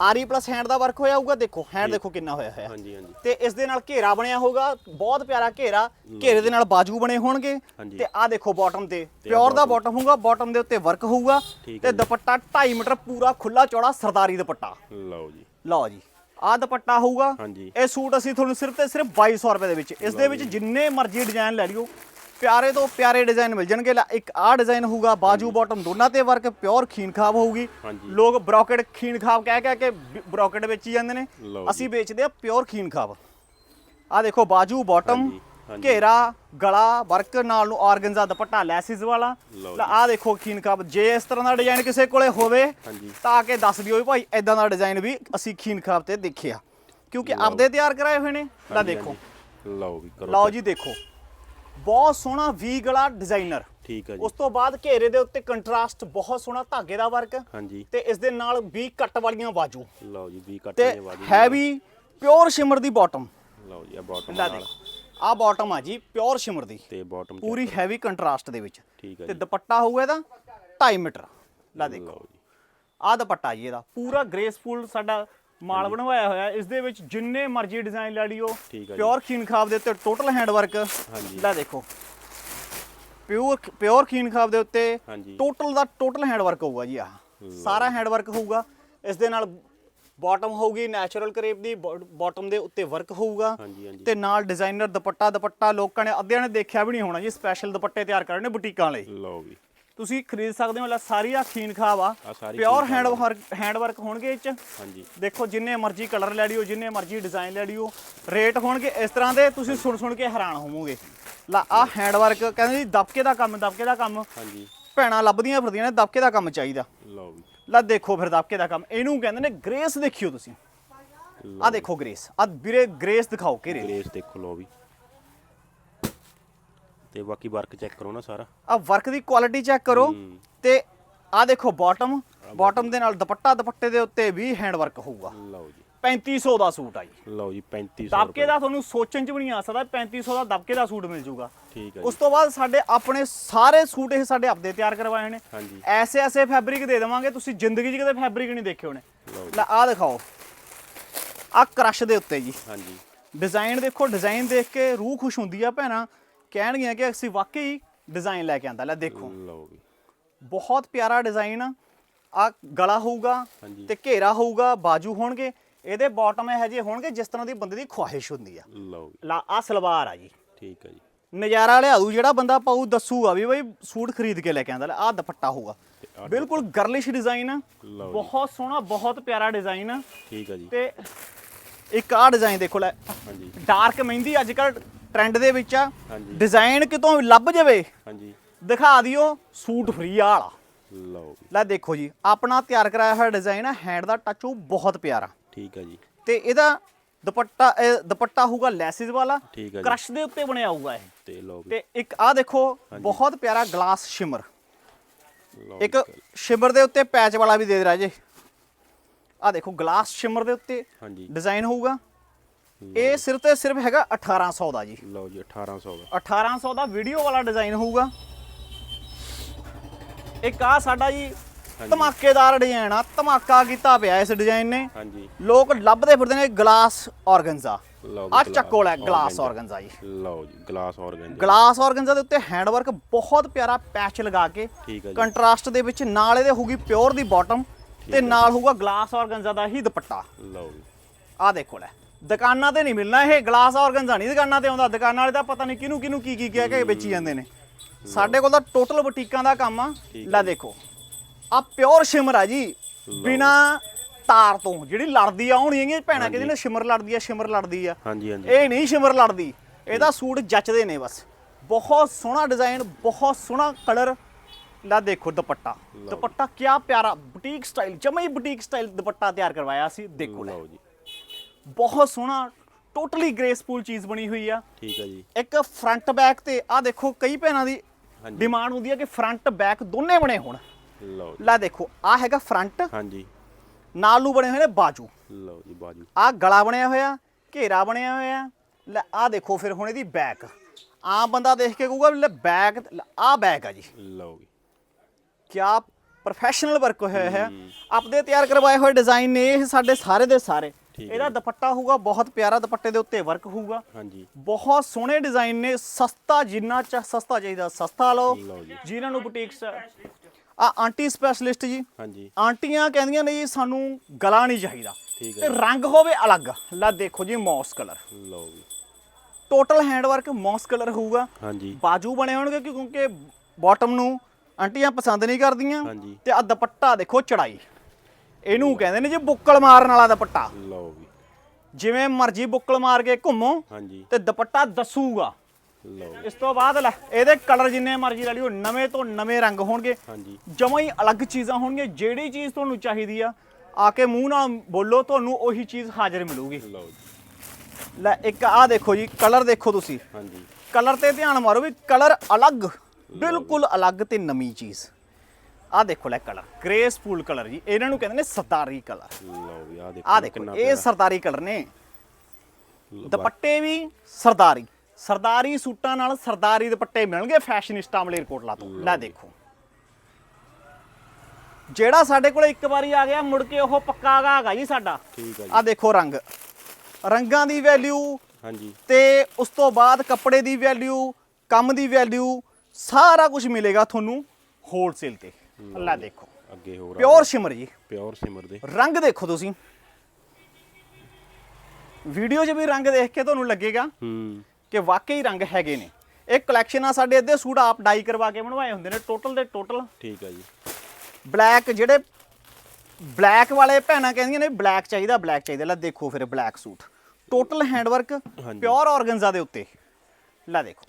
ਆਰੀ ਪਲੱਸ ਹੈਂਡ ਦਾ ਵਰਕ ਹੋਇਆ ਹੋਊਗਾ ਦੇਖੋ ਹੈਂਡ ਦੇਖੋ ਕਿੰਨਾ ਹੋਇਆ ਹੋਇਆ। ਹਾਂਜੀ ਹਾਂਜੀ। ਤੇ ਇਸ ਦੇ ਨਾਲ ਘੇਰਾ ਬਣਿਆ ਹੋਊਗਾ ਬਹੁਤ ਪਿਆਰਾ ਘੇਰਾ। ਘੇਰੇ ਦੇ ਨਾਲ ਬਾਜੂ ਬਣੇ ਹੋਣਗੇ। ਤੇ ਆ ਦੇਖੋ ਬਾਟਮ ਤੇ। ਪਿਓਰ ਦਾ ਬਾਟਮ ਹੋਊਗਾ ਬਾਟਮ ਦੇ ਉੱਤੇ ਵਰਕ ਹੋਊਗਾ। ਤੇ ਦੁਪੱਟਾ 2.5 ਮੀਟਰ ਪੂਰਾ ਖੁੱਲਾ ਚੌੜਾ ਸਰਦਾਰੀ ਦੁਪੱਟਾ। ਲਓ ਜੀ। ਲਓ ਜੀ। ਆਹ ਦੁਪੱਟਾ ਹੋਊਗਾ। ਇਹ ਸੂਟ ਅਸੀਂ ਤੁਹਾਨੂੰ ਸਿਰਫ ਤੇ ਸਿਰਫ 2200 ਰੁਪਏ ਦੇ ਵਿੱਚ ਇਸ ਦੇ ਵਿੱਚ ਜਿੰਨੇ ਮਰਜ਼ੀ ਡਿਜ਼ਾਈਨ ਲੈ ਲਿਓ। ਪਿਆਰੇ ਤੋਂ ਪਿਆਰੇ ਡਿਜ਼ਾਈਨ ਮਿਲ ਜਾਣਗੇ। ਲੈ ਇੱਕ ਆਹ ਡਿਜ਼ਾਈਨ ਹੋਊਗਾ ਬਾਜੂ ਬਾਟਮ ਦੋਨਾਂ ਤੇ ਵਰਕ ਪਿਓਰ ਖੀਨ ਖਾਬ ਹੋਊਗੀ। ਲੋਕ ਬ੍ਰੋਕਟ ਖੀਨ ਖਾਬ ਕਹਿ ਕਹਿ ਕੇ ਬ੍ਰੋਕਟ ਵੇਚੀ ਜਾਂਦੇ ਨੇ। ਅਸੀਂ ਵੇਚਦੇ ਆ ਪਿਓਰ ਖੀਨ ਖਾਬ। ਆਹ ਦੇਖੋ ਬਾਜੂ ਬਾਟਮ। ਘੇਰਾ ਗਲਾ ਵਰਕ ਨਾਲ ਨੂੰ ਆਰਗਨਜ਼ਾ ਦੁਪੱਟਾ ਲੈਸਿਸ ਵਾਲਾ। ਲੈ ਆਹ ਦੇਖੋ ਖੀਨ ਖਾਬ ਜੇ ਇਸ ਤਰ੍ਹਾਂ ਦਾ ਡਿਜ਼ਾਈਨ ਕਿਸੇ ਕੋਲੇ ਹੋਵੇ ਤਾਂ ਆ ਕੇ ਦੱਸ ਦਿਓ ਵੀ ਭਾਈ ਐਦਾਂ ਦਾ ਡਿਜ਼ਾਈਨ ਵੀ ਅਸੀਂ ਖੀਨ ਖਾਬ ਤੇ ਦੇਖਿਆ। ਕਿਉਂਕਿ ਆਪਦੇ ਤਿਆਰ ਕਰਾਏ ਹੋਏ ਨੇ। ਹਾਂਜੀ, ਦੇਖੋ। ਲਓ ਵੀ ਕਰੋ ਲਓ। ਜੀ ਦੇਖੋ। ਬਹੁਤ ਸੋਹਣਾ ਵੀ ਗਲਾ ਡਿਜ਼ਾਈਨਰ ਠੀਕ ਹੈ ਜੀ। ਉਸ ਤੋਂ ਬਾਅਦ ਘੇਰੇ ਦੇ ਉੱਤੇ ਕੰਟਰਾਸਟ ਬਹੁਤ ਸੋਹਣਾ ਧਾਗੇ ਦਾ ਵਰਕ ਹਾਂਜੀ। ਤੇ ਇਸ ਦੇ ਨਾਲ ਵੀ ਕੱਟ ਵਾਲੀਆਂ ਬਾਜੂ। ਲਓ ਜੀ ਵੀ ਕੱਟ ਤੇ ਨੇ ਬਾਜੀ ਹੈਵੀ ਪਿਓਰ ਸ਼ਿਮਰ ਦੀ ਬਾਟਮ ਲਓ ਜੀ ਆ ਬਾਟਮ ਨਾਲ। ਆਹ ਬਾਟਮ ਆ ਜੀ ਪਿਓਰ ਸ਼ਿਮਰ ਦੀ। ਤੇ ਬਾਟਮ ਪੂਰੀ ਹੈਵੀ ਕੰਟਰਾਸਟ ਦੇ ਵਿੱਚ। ਠੀਕ ਹੈ ਤੇ ਦੁਪੱਟਾ ਹੋਊਗਾ ਇਹਦਾ 2.5 ਮੀਟਰ। ਲੈ ਦੇਖੋ। ਆਹ ਦੁਪੱਟਾ ਜੀ ਇਹਦਾ। ਪੂਰਾ ਗ੍ਰੇਸਫੁਲ ਸਾਡਾ ਮਾਲ ਬਣਵਾਇਆ ਹੋਇਆ ਇਸ ਦੇ ਵਿੱਚ ਜਿੰਨੇ ਮਰਜ਼ੀ ਡਿਜ਼ਾਈਨ ਲੈ ਲਿਓ। ਪਿਓਰ ਖੀਨ ਖਾਬ ਦੇ ਉੱਤੇ ਟੋਟਲ ਹੈਂਡ ਵਰਕ ਹਾਂਜੀ। ਲੈ ਦੇਖੋ। ਪਿਓਰ ਪਿਓਰ ਖੀਨ ਖਾਬ ਦੇ ਉੱਤੇ ਟੋਟਲ ਦਾ ਟੋਟਲ ਹੈਂਡ ਵਰਕ ਹੋਊਗਾ ਜੀ ਆਹ। ਸਾਰਾ ਹੈਂਡ ਵਰਕ ਹੋਊਗਾ। ਇਸ ਦੇ ਨਾਲ ਬਾਟਮ ਹੋਊਗੀ ਨੈਚੁਰਲ ਕਰੇਪ ਦੀ ਬਾਟਮ ਦੇ ਉੱਤੇ ਵਰਕ ਹੋਊਗਾ। ਤੇ ਨਾਲ ਡਿਜ਼ਾਈਨਰ ਦੁਪੱਟਾ ਦੁਪੱਟਾ ਲੋਕਾਂ ਨੇ ਅੱਧਿਆਂ ਨੇ ਦੇਖਿਆ ਵੀ ਨਹੀਂ ਹੋਣਾ ਜੀ ਸਪੈਸ਼ਲ ਦੁਪੱਟੇ ਤਿਆਰ ਕਰ ਰਹੇ ਨੇ ਬੁਟੀਕਾਂ ਲਈ। ਲਓ ਵੀ। ਤੁਸੀਂ ਖਰੀਦ ਸਕਦੇ ਹੋ ਲੈ ਸਾਰੀ ਆ। ਖੀਨ ਖਾਬ ਆ pure hand work hand work ਹੋਣਗੇ ਇਹ ਚ। ਹਾਂਜੀ। ਦੇਖੋ ਜਿੰਨੇ ਮਰਜ਼ੀ ਕਲਰ ਲੈ ਲਿਓ ਜਿੰਨੇ ਮਰਜ਼ੀ ਡਿਜ਼ਾਈਨ ਲੈ ਲਿਓ। ਰੇਟ ਹੋਣਗੇ ਇਸ ਤਰ੍ਹਾਂ ਦੇ ਤੁਸੀਂ ਸੁਣ ਸੁਣ ਕੇ ਹੈਰਾਨ ਹੋਵੋਗੇ। ਲਾ ਆ ਹੈਂਡ ਵਰਕ ਕਹਿੰਦੇ ਜੀ ਦਬਕੇ ਦਾ ਕੰਮ ਦਬਕੇ ਦਾ ਕੰਮ। ਹਾਂਜੀ। ਭੈਣਾਂ ਲੱਭਦੀਆਂ ਫਿਰਦੀਆਂ ਨੇ ਦਬਕੇ ਦਾ ਕੰਮ ਚਾਹੀਦਾ। ਲਓ ਵੀ। ਲੈ ਦੇਖੋ ਫਿਰ ਦਬਕੇ ਦਾ ਕੰਮ। ਇਹਨੂੰ ਕਹਿੰਦੇ ਨੇ ਗ੍ਰੇਸ ਦੇਖਿਓ ਤੁਸੀਂ। ਆ ਦੇਖੋ ਗ੍ਰੇਸ। ਆ ਵੀਰੇ ਗ੍ਰੇਸ ਦਿਖਾਓ ਘੇਰੇ ਦੀ। ਗ੍ਰੇਸ ਦੇਖੋ ਲਓ ਵੀ। ਤੇ ਬਾਕੀ ਵਰਕ ਚੈੱਕ ਕਰੋ ਨਾ ਸਾਰਾ। ਆ ਵਰਕ ਦੀ ਕੁਆਲਿਟੀ ਚੈੱਕ ਕਰੋ। ਹੂੰ। ਤੇ ਆ ਦੇਖੋ ਬਾਟਮ ਬਾਟਮ ਦੇ ਨਾਲ ਦੁਪੱਟਾ ਦੁਪੱਟੇ ਦੇ ਉੱਤੇ ਵੀ ਹੈਂਡ ਵਰਕ ਹੋਊਗਾ। ਲਓ ਜੀ। 3500 ਦਾ ਸੂਟ ਆ ਜੀ। ਲਓ ਜੀ 3500 ਦਬਕੇ ਦਾ ਤੁਹਾਨੂੰ ਸੋਚਣ ਚ ਵੀ ਨਹੀਂ ਆ ਸਕਦਾ 3500 ਦਾ ਦਬਕੇ ਦਾ ਸੂਟ ਮਿਲ ਜੂਗਾ। ਠੀਕ ਹੈ ਉਸ ਤੋਂ ਬਾਅਦ ਸਾਡੇ ਆਪਣੇ ਸਾਰੇ ਸੂਟ ਇਹ ਸਾਡੇ ਆਪਦੇ ਤਿਆਰ ਕਰਵਾਏ ਨੇ। ਹਾਂਜੀ। ਐਸੇ ਐਸੇ ਫੈਬਰਿਕ ਦੇ ਦੇਵਾਂਗੇ ਤੁਸੀਂ ਜ਼ਿੰਦਗੀ 'ਚ ਕਦੇ ਫੈਬਰਿਕ ਨਹੀਂ ਦੇਖੇ ਹੋਣੇ। ਲੈ ਆਹ ਦਿਖਾਓ। ਆਹ ਕ੍ਰਸ਼ ਦੇ ਉੱਤੇ ਜੀ। ਹਾਂਜੀ। ਡਿਜ਼ਾਈਨ ਦੇਖੋ ਡਿਜ਼ਾਈਨ ਦੇਖ ਕੇ ਰੂਹ ਖੁਸ਼ ਹੁੰਦੀ ਆ ਭੈਣਾਂ। ਕਹਿਣਗੀਆਂ ਕਿ ਅਸੀਂ ਵਾਕਈ ਡਿਜ਼ਾਈਨ ਲੈ ਕੇ ਆਂਦਾ। ਲੈ ਦੇਖੋ। ਲਓ ਵੀ ਬਹੁਤ ਪਿਆਰਾ ਡਿਜ਼ਾਈਨ ਆ। ਆ ਗਲਾ ਹੋਊਗਾ। ਤੇ ਘੇਰਾ ਹੋਊਗਾ ਬਾਜੂ ਹੋਣਗੇ। ਇਹਦੇ ਬਾਟਮ ਇਹੋ ਜਿਹੇ ਹੋਣਗੇ ਜਿਸ ਤਰ੍ਹਾਂ ਦੀ ਬੰਦੇ ਦੀ ਖੁਆਇਸ਼ ਹੁੰਦੀ ਆ। ਲਓ ਲਾ ਆ ਸਲਵਾਰ ਆ ਜੀ। ਠੀਕ ਹੈ ਜੀ। ਨਜ਼ਾਰਾ ਲਿਆਊ ਜਿਹੜਾ ਬੰਦਾ ਪਾਊ ਦੱਸੂਗਾ ਵੀ ਬਈ ਸੂਟ ਖਰੀਦ ਕੇ ਲੈ ਕੇ ਆਂਦਾ ਆ ਦੁਪੱਟਾ ਹੋਊਗਾ। ਬਿਲਕੁਲ ਗਰਲਿਸ਼ ਡਿਜ਼ਾਈਨ ਆ ਜੀ। ਬਹੁਤ ਸੋਹਣਾ ਬਹੁਤ ਪਿਆਰਾ ਡਿਜ਼ਾਈਨ ਆ। ਠੀਕ ਹੈ ਜੀ। ਤੇ ਇੱਕ ਆ ਡਿਜ਼ਾਈਨ ਦੇਖੋ ਲੈ ਹਾਂਜੀ। ਡਾਰਕ ਮਹਿੰਦੀ ਅੱਜ ਕੱਲ ਟ੍ਰੈਂਡ ਦੇ ਵਿੱਚ ਆ। ਡਿਜ਼ਾਈਨ ਕਿਤੋਂ ਲੱਭ ਜਾਵੇ ਹਾਂਜੀ। ਦਿਖਾ ਦਿਓ ਸੂਟ ਫ੍ਰੀ ਵਾਲਾ। ਲਓ ਲੈ ਦੇਖੋ ਜੀ ਆਪਣਾ ਤਿਆਰ ਕਰਾਇਆ ਹੋਇਆ ਡਿਜ਼ਾਈਨ ਆ ਹੈਂਡ ਦਾ ਟੱਚ ਉਹ ਬਹੁਤ ਪਿਆਰਾ। ਠੀਕ ਹੈ ਜੀ। ਤੇ ਇਹਦਾ ਦੁਪੱਟਾ ਇਹ ਦੁਪੱਟਾ ਹੋਊਗਾ ਲੈਸਿਸ ਵਾਲਾ ਠੀਕ ਹੈ ਜੀ। ਕ੍ਰਸ਼ ਦੇ ਉੱਤੇ ਬਣਿਆ ਹੋਊਗਾ ਇਹ। ਤੇ ਲਓ ਵੀ। ਤੇ ਇੱਕ ਆ ਦੇਖੋ ਬਹੁਤ ਪਿਆਰਾ ਗਲਾਸ ਸ਼ਿਮਰ। ਲਓ ਵੀ। ਇੱਕ ਸ਼ਿਮਰ ਦੇ ਉੱਤੇ ਪੈਚ ਵਾਲਾ ਵੀ ਦੇ ਦੇ ਰਾਜੇ। ਆ ਦੇਖੋ ਗਲਾਸ ਸ਼ਿਮਰ ਦੇ ਉੱਤੇ ਹਾਂਜੀ। ਡਿਜ਼ਾਈਨ ਹੋਊਗਾ। ਇਹ ਸਿਰਫ ਤੇ ਸਿਰਫ ਹੈਗਾ 1800 ਦਾ ਜੀ। ਲਓ ਜੀ 1800 ਦਾ। 1800 ਦਾ ਵੀਡੀਓ ਵਾਲਾ ਡਿਜ਼ਾਈਨ ਹੋਊਗਾ। ਇੱਕ ਆ ਸਾਡਾ ਜੀ ਧਮਾਕੇਦਾਰ ਡਿਜ਼ਾਈਨ ਆ ਧਮਾਕਾ ਕੀਤਾ ਪਿਆ ਇਸ ਡਿਜ਼ਾਈਨ ਨੇ। ਹਾਂਜੀ। ਲੋਕ ਲੱਭਦੇ ਫਿਰਦੇ ਨੇ ਗਲਾਸ ਵੀ ਆ ਗਲਾ- ਚੱਕੋ ਲੈ ਗਲਾਸ। ਆਰਗਨਜ਼ਾ ਜੀ। ਲਓ ਜੀ ਗਲਾਸ ਔਰਗਨ ਗਲਾਸ ਆਰਗਨਜ਼ਾ ਦੇ ਉੱਤੇ ਹੈਂਡ ਵਰਕ ਬਹੁਤ ਪਿਆਰਾ ਪੈਚ ਲਗਾ ਕੇ ਹੈ ਕੰਟਰਾਸਟ ਦੇ ਵਿੱਚ ਨਾਲ ਇਹਦੇ ਹੋਊਗੀ ਪਿਓਰ ਦੀ ਬਾਟਮ ਤੇ ਨਾਲ ਹੋਊਗਾ ਗਲਾਸ ਆਰਗਨਜ਼ਾ ਦਾ ਹੀ ਦੁਪੱਟਾ। ਲਓ ਜੀ। ਆ ਦੇਖੋ ਲੈ ਦੁਕਾਨਾਂ ਤੇ ਨਹੀਂ ਮਿਲਣਾ ਇਹ ਗਲਾਸ ਆਰਗਨਜ਼ਾ ਨਹੀਂ ਦੁਕਾਨਾਂ ਤੇ ਆਉਂਦਾ। ਦੁਕਾਨਾਂ ਵਾਲੇ ਤਾਂ ਪਤਾ ਨਹੀਂ ਕਿਹਨੂੰ ਕਿਹਨੂੰ ਕੀ ਕੀ ਕਹਿ ਕੇ ਵੇਚੀ ਜਾਂਦੇ ਨੇ। ਸਾਡੇ ਕੋਲ ਤਾਂ ਟੋਟਲ ਬੁਟੀਕਾਂ ਦਾ ਕੰਮ ਆ। ਲੈ ਦੇਖੋ। ਆ ਪਿਓਰ ਸ਼ਿਮਰ ਆ ਜੀ ਬਿਨਾ ਤਾਰ ਤੋਂ। ਜਿਹੜੀ ਲੜਦੀ ਆ ਹੋਣੀ ਹੈਗੀ ਭੈਣਾ ਕਹਿੰਦੀ ਨੇ ਸ਼ਿਮਰ ਲੜਦੀ ਆ ਸ਼ਿਮਰ ਲੜਦੀ ਆ। ਹਾਂਜੀ ਹਾਂਜੀ। ਇਹ ਨਹੀਂ ਸ਼ਿਮਰ ਲੜਦੀ ਇਹਦਾ ਸੂਟ ਜੱਚਦੇ ਨੇ ਬਸ। ਬਹੁਤ ਸੋਹਣਾ ਡਿਜ਼ਾਈਨ ਬਹੁਤ ਸੋਹਣਾ ਕਲਰ। ਲਾ ਦੇਖੋ ਦੁਪੱਟਾ। ਦੁਪੱਟਾ ਕਿਆ ਪਿਆਰਾ ਬੁਟੀਕ ਸਟਾਈਲ ਜਮਾ ਹੀ ਬੁਟੀਕ ਸਟਾਈਲ ਦੁਪੱਟਾ ਤਿਆਰ ਕਰਵਾਇਆ ਸੀ ਦੇਖੋ ਲਓ ਜੀ। ਬਹੁਤ ਸੋਹਣਾ ਟੋਟਲੀ ਗ੍ਰੇਸਫੁਲ ਚੀਜ਼ ਬਣੀ ਹੋਈ ਆ। ਠੀਕ ਹੈ ਜੀ। ਇੱਕ ਫਰੰਟ ਬੈਕ ਤੇ ਆ ਦੇਖੋ ਕਈ ਭੈਣਾਂ ਦੀ। ਡਿਮਾਂਡ ਹੁੰਦੀ ਹੈ ਕਿ ਫਰੰਟ ਬੈਕ ਦੋਨੇ ਬਣੇ ਹੋਣ। ਲਓ ਲੈ ਦੇਖੋ ਆ ਹੈਗਾ ਫਰੰਟ ਹਾਂਜੀ। ਨਾਲ ਨੂੰ ਬਣੇ ਹੋਏ ਨੇ ਬਾਜੂ। ਲਓ ਜੀ ਬਾਜੂ। ਆ ਗਲਾ ਬਣਿਆ ਹੋਇਆ ਘੇਰਾ ਬਣਿਆ ਹੋਇਆ। ਲੈ ਆ ਦੇਖੋ ਫਿਰ ਹੁਣ ਇਹਦੀ ਬੈਕ ਆਮ ਬੰਦਾ ਦੇਖ ਕੇ ਕਹੂਗਾ ਲੈ ਬੈਕ ਆ ਬੈਕ ਆ ਜੀ। ਲਓ ਜੀ। ਕਿਆ ਪ੍ਰੋਫੈਸ਼ਨਲ ਵਰਕ ਹੋਇਆ ਹੈ। ਆਪਦੇ ਤਿਆਰ ਕਰਵਾਏ ਹੋਏ ਡਿਜ਼ਾਈਨ ਨੇ ਇਹ ਸਾਡੇ ਸਾਰੇ ਦੇ ਸਾਰੇ। ਇਹਦਾ ਦੁਪੱਟਾ ਹੋਊਗਾ ਬਹੁਤ ਪਿਆਰਾ ਦੁਪੱਟੇ ਦੇ ਉੱਤੇ ਵਰਕ ਹੋਊਗਾ। ਹਾਂਜੀ। ਬਹੁਤ ਸੋਹਣੇ ਡਿਜ਼ਾਈਨ ਨੇ ਸਸਤਾ ਜਿੰਨਾ ਚ ਸਸਤਾ ਚਾਹੀਦਾ ਸਸਤਾ ਲਓ। ਜਿਨ੍ਹਾਂ ਨੂੰ ਬੁਟੀਕਸ ਆ ਆਂਟੀ ਸਪੈਸ਼ਲਿਸਟ ਜੀ। ਹਾਂਜੀ। ਆਂਟੀਆਂ ਕਹਿੰਦੀਆਂ ਨੇ ਜੀ ਸਾਨੂੰ ਗਲਾ ਨਹੀਂ ਚਾਹੀਦਾ। ਠੀਕ ਤੇ ਹੈ ਰੰਗ ਹੋਵੇ ਅਲੱਗ। ਲੈ ਦੇਖੋ ਜੀ ਮੌਸ ਕਲਰ। ਲਓ ਜੀ। ਟੋਟਲ ਹੈਂਡਵਰਕ ਮੌਸ ਕਲਰ ਹੋਊਗਾ। ਹਾਂਜੀ। ਬਾਜੂ ਬਣੇ ਹੋਣਗੇ ਕਿਉਂਕਿ ਬਾਟਮ ਨੂੰ ਆਂਟੀਆਂ ਪਸੰਦ ਨਹੀਂ ਕਰਦੀਆਂ। ਹਾਂਜੀ। ਤੇ ਆ ਦੁਪੱਟਾ ਦੇਖੋ ਚੜਾਈ। ਇਹਨੂੰ ਕਹਿੰਦੇ ਨੇ ਜੀ ਬੁੱਕਲ ਮਾਰਨ ਵਾਲਾ ਦੁਪੱਟਾ। ਲਓ ਜੀ। ਜਿਵੇਂ ਮਰਜ਼ੀ ਬੁੱਕਲ ਮਾਰ ਕੇ ਘੁੰਮੋ। ਹਾਂਜੀ। ਤੇ ਦੁਪੱਟਾ ਦੱਸੂਗਾ। ਲਓ ਇਸ ਤੋਂ ਬਾਅਦ ਲੈ ਇਹਦੇ ਕਲਰ ਜਿੰਨੇ ਮਰਜ਼ੀ ਲੈ ਲਿਓ ਨਵੇਂ ਤੋਂ ਨਵੇਂ ਰੰਗ ਹੋਣਗੇ। ਹਾਂਜੀ। ਜਮਾਂ ਹੀ ਅਲੱਗ ਚੀਜ਼ਾਂ ਹੋਣਗੀਆਂ ਜਿਹੜੀ ਚੀਜ਼ ਤੁਹਾਨੂੰ ਚਾਹੀਦੀ ਆ ਆ ਕੇ ਮੂੰਹ ਨਾਲ ਬੋਲੋ ਤੁਹਾਨੂੰ ਉਹੀ ਚੀਜ਼ ਹਾਜ਼ਰ ਮਿਲੂਗੀ। ਲਓ ਜੀ। ਲੈ ਇੱਕ ਆ ਦੇਖੋ ਜੀ ਕਲਰ ਦੇਖੋ ਤੁਸੀਂ। ਹਾਂਜੀ। ਕਲਰ ਤੇ ਧਿਆਨ ਮਾਰੋ ਵੀ ਕਲਰ ਅਲੱਗ ਬਿਲਕੁਲ ਅਲੱਗ ਤੇ ਨਵੀਂ ਚੀਜ਼। ਆ ਦੇਖੋ ਲੈ ਕਲਰ ਗ੍ਰੇਸਫੁਲ ਕਲਰ ਜੀ। ਇਹਨਾਂ ਨੂੰ ਕਹਿੰਦੇ ਨੇ ਸਰਦਾਰੀ ਕਲਰ ਲਓ ਵੀ ਆ ਦੇਖੋ ਆ ਦੇਖੋ ਕਿੰਨਾ ਇਹ। ਸਰਦਾਰੀ ਕਲਰ ਨੇ। ਦੁਪੱਟੇ ਵੀ ਸਰਦਾਰੀ। ਸਰਦਾਰੀ ਸੂਟਾਂ ਨਾਲ ਸਰਦਾਰੀ ਦੁਪੱਟੇ ਮਿਲਣਗੇ ਫੈਸ਼ਨਿਸਟਾ ਮਲੇਰਕੋਟਲਾ ਤੋਂ। ਲੈ ਦੇਖੋ। ਜਿਹੜਾ ਸਾਡੇ ਕੋਲ ਇੱਕ ਵਾਰੀ ਆ ਗਿਆ ਮੁੜ ਕੇ ਉਹ ਪੱਕਾ ਹੈਗਾ ਜੀ ਸਾਡਾ। ਠੀਕ ਹੈ ਜੀ। ਆ ਦੇਖੋ ਰੰਗ। ਰੰਗਾਂ ਦੀ ਵੈਲਿਊ ਹਾਂਜੀ। ਤੇ ਉਸ ਤੋਂ ਬਾਅਦ ਕੱਪੜੇ ਦੀ ਵੈਲਿਊ ਕੰਮ ਦੀ ਵੈਲਿਊ ਸਾਰਾ ਕੁਝ ਮਿਲੇਗਾ ਤੁਹਾਨੂੰ ਹੋਲਸੇਲ ਤੇ। ਲੈ ਦੇਖੋ। ਅੱਗੇ ਹੋਰ ਪਿਓਰ ਸ਼ਿਮਰ ਜੀ। ਪਿਓਰ ਸਿਮਰ ਦੇ। ਰੰਗ ਦੇਖੋ ਤੁਸੀਂ। ਵੀਡੀਓ 'ਚ ਵੀ ਰੰਗ ਦੇਖ ਕੇ ਤੁਹਾਨੂੰ ਲੱਗੇਗਾ। ਹੂੰ। ਕਿ ਵਾਕਈ ਰੰਗ ਹੈਗੇ ਨੇ। ਇਹ ਕਲੈਕਸ਼ਨ ਆ ਸਾਡੇ ਅੱਧੇ ਸੂਟ ਆਪ ਡਾਈ ਕਰਵਾ ਕੇ ਬਣਵਾਏ ਹੁੰਦੇ ਨੇ ਟੋਟਲ ਦੇ ਟੋਟਲ ਠੀਕ ਹੈ ਜੀ। ਬਲੈਕ ਜਿਹੜੇ ਬਲੈਕ ਵਾਲੇ ਭੈਣਾਂ ਕਹਿੰਦੀਆਂ ਨੇ ਬਲੈਕ ਚਾਹੀਦਾ ਬਲੈਕ ਚਾਹੀਦਾ। ਲੈ ਦੇਖੋ ਫਿਰ black suit. Total handwork. Pure organza ਦੇ ਉੱਤੇ। ਲੈ ਦੇਖੋ।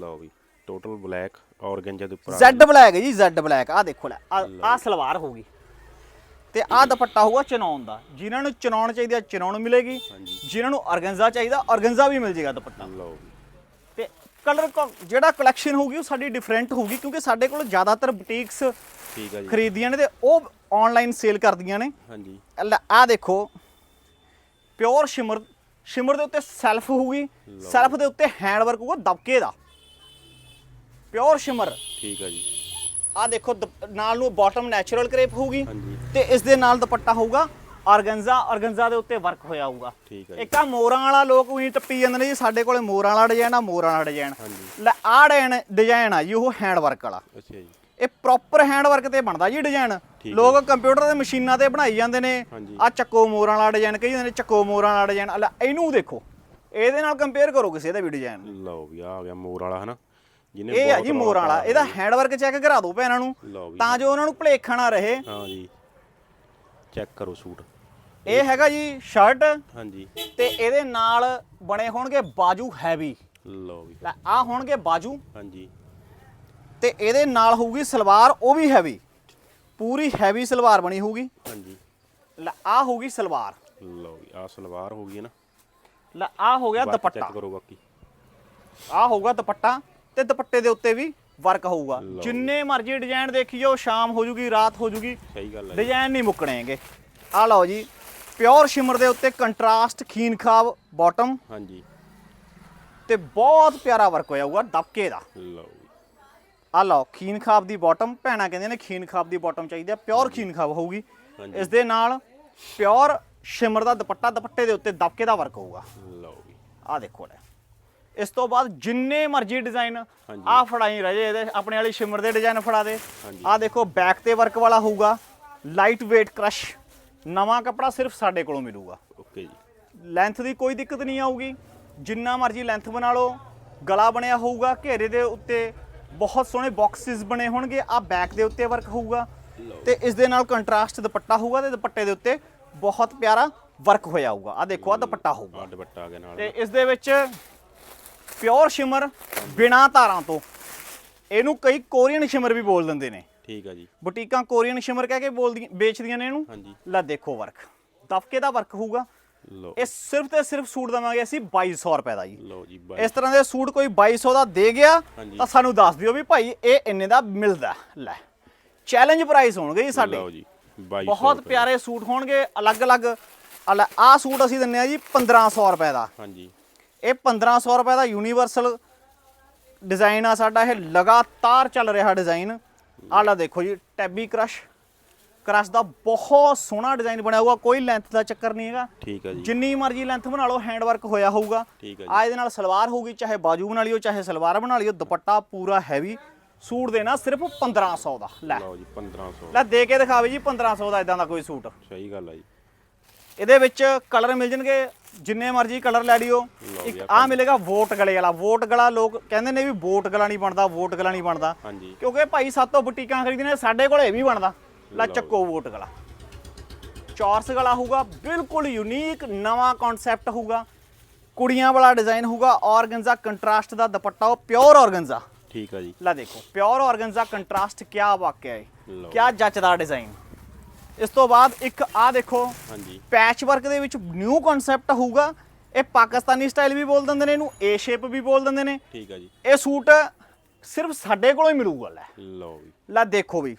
ਲਓ ਵੀ ਟੋਟਲ ਬਲੈਕ ਔਰਗੈਂਜਾ ਦੇ ਉੱਪਰ ਜ਼ੈਡ ਬਲੈਕ ਹੈ ਜੀ ਜ਼ੈਡ ਬਲੈਕ ਆ ਦੇਖੋ ਲੈ ਆ ਸਲਵਾਰ ਹੋਗੀ ਤੇ ਆ ਦੁਪੱਟਾ ਹੋਊਗਾ ਚਨੌਨ ਦਾ। ਜਿਨ੍ਹਾਂ ਨੂੰ ਚਨੌਨ ਚਾਹੀਦੀ ਆ ਚਨੌਨ ਮਿਲੇਗੀ। ਜਿਨ੍ਹਾਂ ਨੂੰ ਆਰਗਨਜ਼ਾ ਚਾਹੀਦਾ ਆਰਗਨਜ਼ਾ ਵੀ ਮਿਲ ਜੇਗਾ ਦੁਪੱਟਾ। ਲਓ ਤੇ ਕਲਰ ਜਿਹੜਾ ਕਲੈਕਸ਼ਨ ਹੋਊਗੀ ਉਹ ਸਾਡੀ ਡਿਫਰੈਂਟ ਹੋਊਗੀ ਕਿਉਂਕਿ ਸਾਡੇ ਕੋਲ ਜ਼ਿਆਦਾਤਰ ਬੁਟੀਕਸ ਠੀਕ ਹੈ ਜੀ। ਖਰੀਦੀਆਂ ਨੇ ਤੇ ਉਹ ਆਨਲਾਈਨ ਸੇਲ ਕਰਦੀਆਂ ਨੇ। ਹਾਂਜੀ। ਆ ਦੇਖੋ ਪਿਓਰ ਸ਼ਿਮਰ ਸ਼ਿਮਰ ਦੇ ਉੱਤੇ ਸੈਲਫ ਹੋਊਗੀ। ਸੈਲਫ ਦੇ ਉੱਤੇ ਹੈਂਡ ਵਰਕ ਹੋਊਗਾ ਦਬਕੇ ਦਾ। ਪਿਓਰ ਸ਼ਿਮਰ ਠੀਕ ਹੈ ਜੀ। ਆ ਦੇਖੋ ਦੁਪ- ਨਾਲ ਨੂੰ ਬਾਟਮ ਨੈਚੁਰਲ ਕਰੇਪ ਹੋਊਗੀ ਹਾਂਜੀ। ਤੇ ਇਸ ਦੇ ਨਾਲ ਦੁਪੱਟਾ ਹੋਊਗਾ ਆਰਗਨਜ਼ਾ ਆਰਗਨਜ਼ਾ ਦੇ ਉੱਤੇ ਵਰਕ ਹੋਇਆ ਹੋਊਗਾ। ਠੀਕ ਹੈ ਜੀ। ਇੱਕ ਆ ਮੋਰਾਂ ਵਾਲਾ ਲੋਕ ਉਹੀ ਟੱਪੀ ਜਾਂਦੇ ਨੇ ਜੀ ਸਾਡੇ ਕੋਲੇ ਮੋਰਾਂ ਵਾਲਾ ਡਿਜ਼ਾਈਨ ਆ ਮੋਰਾਂ ਵਾਲਾ ਡਿਜ਼ਾਈਨ ਹਾਂਜੀ। ਲੈ ਆਹ ਡਿਜ਼ਾਈਨ ਡਿਜ਼ਾਈਨ ਆ ਜੀ ਉਹ ਹੈਂਡ ਵਰਕ ਵਾਲਾ। ਅੱਛਾ ਜੀ। ਇਹ ਪ੍ਰੋਪਰ ਹੈਂਡ ਵਰਕ ਤੇ ਬਣਦਾ ਜੀ ਡਿਜ਼ਾਈਨ ਠੀਕ ਲੋਕ ਕੰਪਿਊਟਰ ਤੇ ਮਸ਼ੀਨਾਂ ਤੇ ਬਣਾਈ ਜਾਂਦੇ ਨੇ। ਹਾਂਜੀ। ਆ ਚੱਕੋ ਮੋਰਾਂ ਵਾਲਾ ਡਿਜ਼ਾਈਨ ਕਹੀ ਜਾਂਦੇ ਨੇ ਚੱਕੋ ਮੋਰਾਂ ਵਾਲਾ ਡਿਜ਼ਾਈਨ ਲੈ ਇਹਨੂੰ ਦੇਖੋ ਇਹਦੇ ਨਾਲ ਕੰਪੇਅਰ ਕਰੋ ਕਿਸੇ ਦਾ ਵੀ ਡਿਜ਼ਾਈਨ ਲਓ ਵੀ ਆ ਗਿਆ ਮੋਰ ਵਾਲਾ ਹਨਾ? ਜਿਹਨੇ ਇਹ ਆ ਜੀ ਮੋਰਾਂ ਵਾਲਾ ਇਹਦਾ ਹੈਂਡ ਵਰਕ ਚੈੱਕ ਕਰਾ ਦਿਓ ਭੈਣਾਂ ਨੂੰ ਵੀ ਤਾਂ ਜੋ ਉਹਨਾਂ ਨੂੰ ਭੁਲੇਖਾ ਨਾ ਰਹੇ। ਹਾਂ ਜੀ। ਚੈੱਕ ਕਰੋ ਸੂਟ। ਇਹ ਹੈਗਾ ਜੀ ਸ਼ਰਟ ਹਾਂਜੀ। ਤੇ ਇਹਦੇ ਨਾਲ ਬਣੇ ਹੋਣਗੇ ਬਾਜੂ ਹੈਵੀ ਲਓ ਵੀ। ਲੈ ਆ ਹੋਣਗੇ ਬਾਜੂ। ਹਾਂਜੀ। ਤੇ ਇਹਦੇ ਨਾਲ ਹੋਊਗੀ ਸਲਵਾਰ ਉਹ ਵੀ ਹੈਵੀ ਪੂਰੀ ਹੈਵੀ ਸਲਵਾਰ ਬਣੀ ਹੋਊਗੀ। ਹਾਂਜੀ। ਲੈ ਆ ਹੋਊਗੀ ਸਲਵਾਰ। ਲਓ ਵੀ ਆ ਸਲਵਾਰ ਹੋ ਗਈ ਨਾ। ਲੈ ਆ ਹੋ ਗਿਆ ਬਾਕੀ ਦੁਪੱਟਾ। ਚੈੱਕ ਕਰੋ ਬਾਕੀ। ਆ ਹੋਊਗਾ ਦੁਪੱਟਾ। ਤੇ ਦੁਪੱਟੇ ਦੇ ਉੱਤੇ ਵੀ ਵਰਕ ਹੋਊਗਾ। ਜਿੰਨੇ ਮਰਜ਼ੀ ਡਿਜ਼ਾਈਨ ਦੇਖੀ ਜਾਓ ਸ਼ਾਮ ਹੋ ਜੂਗੀ ਰਾਤ ਹੋ ਜੂਗੀ ਸਹੀ ਗੱਲ ਹੈ ਜੀ। ਡਿਜ਼ਾਈਨ ਨਹੀਂ ਮੁੱਕਣੇ ਹੈਗੇ। ਆ ਲਓ ਜੀ ਪਿਓਰ ਸ਼ਿਮਰ ਦੇ ਉੱਤੇ ਕੰਟਰਾਸਟ ਖੀਨ ਖਾਬ ਬਾਟਮ ਹਾਂਜੀ। ਤੇ ਬਹੁਤ ਪਿਆਰਾ ਵਰਕ ਹੋਇਆ ਹੋਊਗਾ ਦਬਕੇ ਦਾ। ਲਓ ਆ ਲਓ ਖੀਨ ਖਾਬ ਦੀ ਬਾਟਮ ਭੈਣਾਂ ਕਹਿੰਦੀਆਂ ਨੇ ਖੀਨ ਖਾਬ ਦੀ ਬਾਟਮ ਚਾਹੀਦੀ ਆ ਪਿਓਰ ਖੀਨ ਖਾਬ ਹੋਊਗੀ। ਇਸ ਦੇ ਨਾਲ ਪਿਓਰ ਸ਼ਿਮਰ ਦਾ ਦੁਪੱਟਾ ਦੁਪੱਟੇ ਦੇ ਉੱਤੇ ਦਬਕੇ ਦਾ ਵਰਕ ਹੋਊਗਾ। ਲਓ ਵੀ ਆ ਦੇਖੋ ਲੈ। ਇਸ ਤੋਂ ਬਾਅਦ ਜਿੰਨੇ ਮਰਜ਼ੀ ਡਿਜ਼ਾਈਨ। ਆ ਫੜਾਈ ਰਜੇ ਇਹਦੇ ਆਪਣੇ ਵਾਲੀ ਸ਼ਿਮਰ ਦੇ ਡਿਜ਼ਾਈਨ ਫੜਾ ਦੇ। ਆ ਦੇਖੋ ਬੈਕ ਤੇ ਵਰਕ ਵਾਲਾ ਹੋਊਗਾ ਲਾਈਟ weight ਕ੍ਰਸ਼ ਨਵਾਂ ਕੱਪੜਾ ਸਿਰਫ ਸਾਡੇ ਕੋਲੋਂ ਮਿਲੂਗਾ। ਓਕੇ ਜੀ। ਲੈਂਥ ਦੀ ਕੋਈ ਦਿੱਕਤ ਨਹੀਂ ਆਊਗੀ ਜਿੰਨਾ ਮਰਜ਼ੀ ਲੈਂਥ ਬਣਾ ਲਓ ਗਲਾ ਬਣਿਆ ਹੋਊਗਾ ਘੇਰੇ ਦੇ ਉੱਤੇ ਬਹੁਤ ਸੋਹਣੇ ਬਾਕਸਿਸ ਬਣੇ ਹੋਣਗੇ ਆ ਬੈਕ ਦੇ ਉੱਤੇ ਵਰਕ ਹੋਊਗਾ। ਤੇ ਇਸ ਦੇ ਨਾਲ ਕੰਟਰਾਸਟ ਦੁਪੱਟਾ ਹੋਊਗਾ ਤੇ ਦੁਪੱਟੇ ਦੇ ਉੱਤੇ ਬਹੁਤ ਪਿਆਰਾ ਵਰਕ ਹੋਇਆ ਹੋਊਗਾ। ਆ ਦੇਖੋ ਆ ਦੁਪੱਟਾ ਹੋਊਗਾ। ਦੁਪੱਟਾ ਆ ਗਿਆ ਨਾਲ। ਤੇ ਇਸ ਦੇ ਵਿੱਚ ਪਿਓਰ ਸ਼ਿਮਰ ਬਿਨਾ ਤਾਰਾਂ ਤੋਂ। ਇਹਨੂੰ ਕਈ ਕੋਰੀਅਨ ਸ਼ਿਮਰ ਵੀ ਬੋਲ ਦਿੰਦੇ ਨੇ। ਠੀਕ ਆ ਜੀ। ਬੁਟੀਕਾਂ ਕੋਰੀਅਨ ਸ਼ਿਮਰ ਕਹਿ ਕੇ ਬੋਲਦੀਆਂ ਵੇਚਦੀਆਂ ਨੇ ਇਹਨੂੰ। ਹਾਂਜੀ। ਲੈ ਦੇਖੋ ਵਰਕ। ਦਫਕੇ ਦਾ ਵਰਕ ਹੋਊਗਾ। ਇਹ ਸਿਰਫ ਤੇ ਸਿਰਫ ਸੂਟ ਦਵਾਂਗੇ ਅਸੀਂ 2200 ਰੁਪਏ ਦਾ ਜੀ। ਲਓ ਜੀ ਇਸ ਤਰ੍ਹਾਂ ਦੇ ਸੂਟ ਕੋਈ 2200 ਦਾ ਦੇ ਗਿਆ। ਤਾਂ ਸਾਨੂੰ ਦੱਸ ਦਿਓ ਵੀ ਭਾਈ ਇਹ ਇੰਨੇ ਦਾ ਮਿਲਦਾ। ਲੈ ਚੈਲੰਜ ਪ੍ਰਾਈਸ ਹੋਣਗੇ ਜੀ ਸਾਡੇ। ਲਓ ਜੀ 2200 ਬਹੁਤ। ਪਿਆਰੇ ਸੂਟ ਹੋਣਗੇ ਅਲੱਗ-ਅਲੱਗ। ਆਹ ਸੂਟ ਅਸੀਂ ਦਿੰਨੇ ਆ ਜੀ 1500 ਰੁਪਏ ਦਾ। ਹਾਂਜੀ। ਇਹ 1500 ਰੁਪਏ ਦਾ ਯੂਨੀਵਰਸਲ ਡਿਜ਼ਾਈਨ ਆ ਸਾਡਾ ਇਹ ਲਗਾਤਾਰ ਚੱਲ ਰਿਹਾ ਡਿਜ਼ਾਈਨ ਆਹ ਲਾ ਦੇਖੋ ਜੀ ਟੈਬੀ ਕ੍ਰਸ਼ ਕ੍ਰਸ਼ ਦਾ ਬਹੁਤ ਸੋਹਣਾ ਡਿਜ਼ਾਈਨ ਬਣਿਆ ਹੋਊਗਾ ਕੋਈ ਲੈਂਥ ਦਾ ਚੱਕਰ ਨਹੀਂ ਹੈਗਾ। ਠੀਕ ਆ ਜੀ। ਜਿੰਨੀ ਮਰਜ਼ੀ ਲੈਂਥ ਬਣਾ ਲਓ ਹੈਂਡ ਵਰਕ ਹੋਇਆ ਹੋਊਗਾ। ਹੈ। ਆ ਇਹਦੇ ਨਾਲ ਸਲਵਾਰ ਹੋਊਗੀ ਚਾਹੇ ਬਾਜੂ ਬਣਾ ਲਿਓ ਚਾਹੇ ਸਲਵਾਰ ਬਣਾ ਲਿਓ ਦੁਪੱਟਾ ਪੂਰਾ ਹੈਵੀ ਸੂਟ ਦੇਣਾ ਸਿਰਫ 1500 ਦਾ। ਲੈ। ਲਓ ਜੀ 1500 ਲੈ ਦੇ ਕੇ ਦਿਖਾਵੇ ਜੀ 1500 ਦਾ ਇਦਾਂ ਦਾ ਕੋਈ ਸੂਟ। ਸਹੀ ਗੱਲ ਆ ਜੀ। ਇਹਦੇ ਵਿੱਚ ਕਲਰ ਮਿਲ ਜਾਣਗੇ ਜਿੰਨੇ ਮਰਜ਼ੀ ਕਲਰ ਲੈ ਲਿਓ। ਇੱਕ ਆ ਮਿਲੇਗਾ ਵੋਟ ਗਲੇ ਵਾਲਾ। ਵੋਟ ਗਲਾ ਲੋਕ ਕਹਿੰਦੇ ਨੇ ਵੀ ਵੋਟ ਗਲਾ ਨਹੀਂ ਬਣਦਾ ਵੋਟ ਗਲਾ ਨਹੀਂ ਬਣਦਾ। ਹਾਂਜੀ। ਕਿਉਂਕਿ ਭਾਈ ਸਾਤੋਂ ਬੁਟੀਕਾਂ ਖਰੀਦੀਆਂ ਨੇ ਸਾਡੇ ਕੋਲ ਇਹ ਵੀ ਬਣਦਾ। ਲੈ ਚੱਕੋ ਵੋਟ ਗਲਾ। ਚੌਰਸ ਗਲਾ ਹੋਊਗਾ ਬਿਲਕੁਲ ਯੂਨੀਕ ਨਵਾਂ ਕਨਸੈਪਟ ਹੋਊਗਾ। ਕੁੜੀਆਂ ਵਾਲਾ ਡਿਜ਼ਾਈਨ ਹੋਊਗਾ ਔਰਗਨਜ਼ਾ ਕੰਟਰਾਸਟ ਦਾ ਦੁਪੱਟਾ ਉਹ ਪਿਓਰ ਔਰਗਨਜ਼ਾ। ਠੀਕ ਆ ਜੀ। ਲੈ ਦੇਖੋ ਪਿਓਰ ਔਰਗਨਜ਼ਾ ਕੰਟਰਾਸਟ ਕਿਆ ਵਾਕਿਆ ਹੈ ਕਿਆ ਜੱਚਦਾ ਡਿਜ਼ਾਈਨ ਇਸ ਤੋਂ ਬਾਅਦ ਇੱਕ ਆ ਦੇਖੋ ਹਾਂਜੀ। ਪੈਚ ਵਰਕ ਦੇ ਵਿੱਚ ਨਿਊ ਕਨਸੈਪਟ ਹੋਊਗਾ। ਇਹ ਪਾਕਿਸਤਾਨੀ ਸਟਾਈਲ ਵੀ ਬੋਲ ਦਿੰਦੇ ਨੇ ਇਹਨੂੰ ਏ ਸ਼ੇਪ ਵੀ ਬੋਲ ਦਿੰਦੇ ਨੇ। ਠੀਕ ਆ ਜੀ। ਇਹ ਸੂਟ ਸਿਰਫ ਸਾਡੇ ਕੋਲੋਂ ਹੀ ਮਿਲੂਗਾ ਲੈ। ਲਓ ਜੀ ਲੈ ਦੇਖੋ ਵੀ।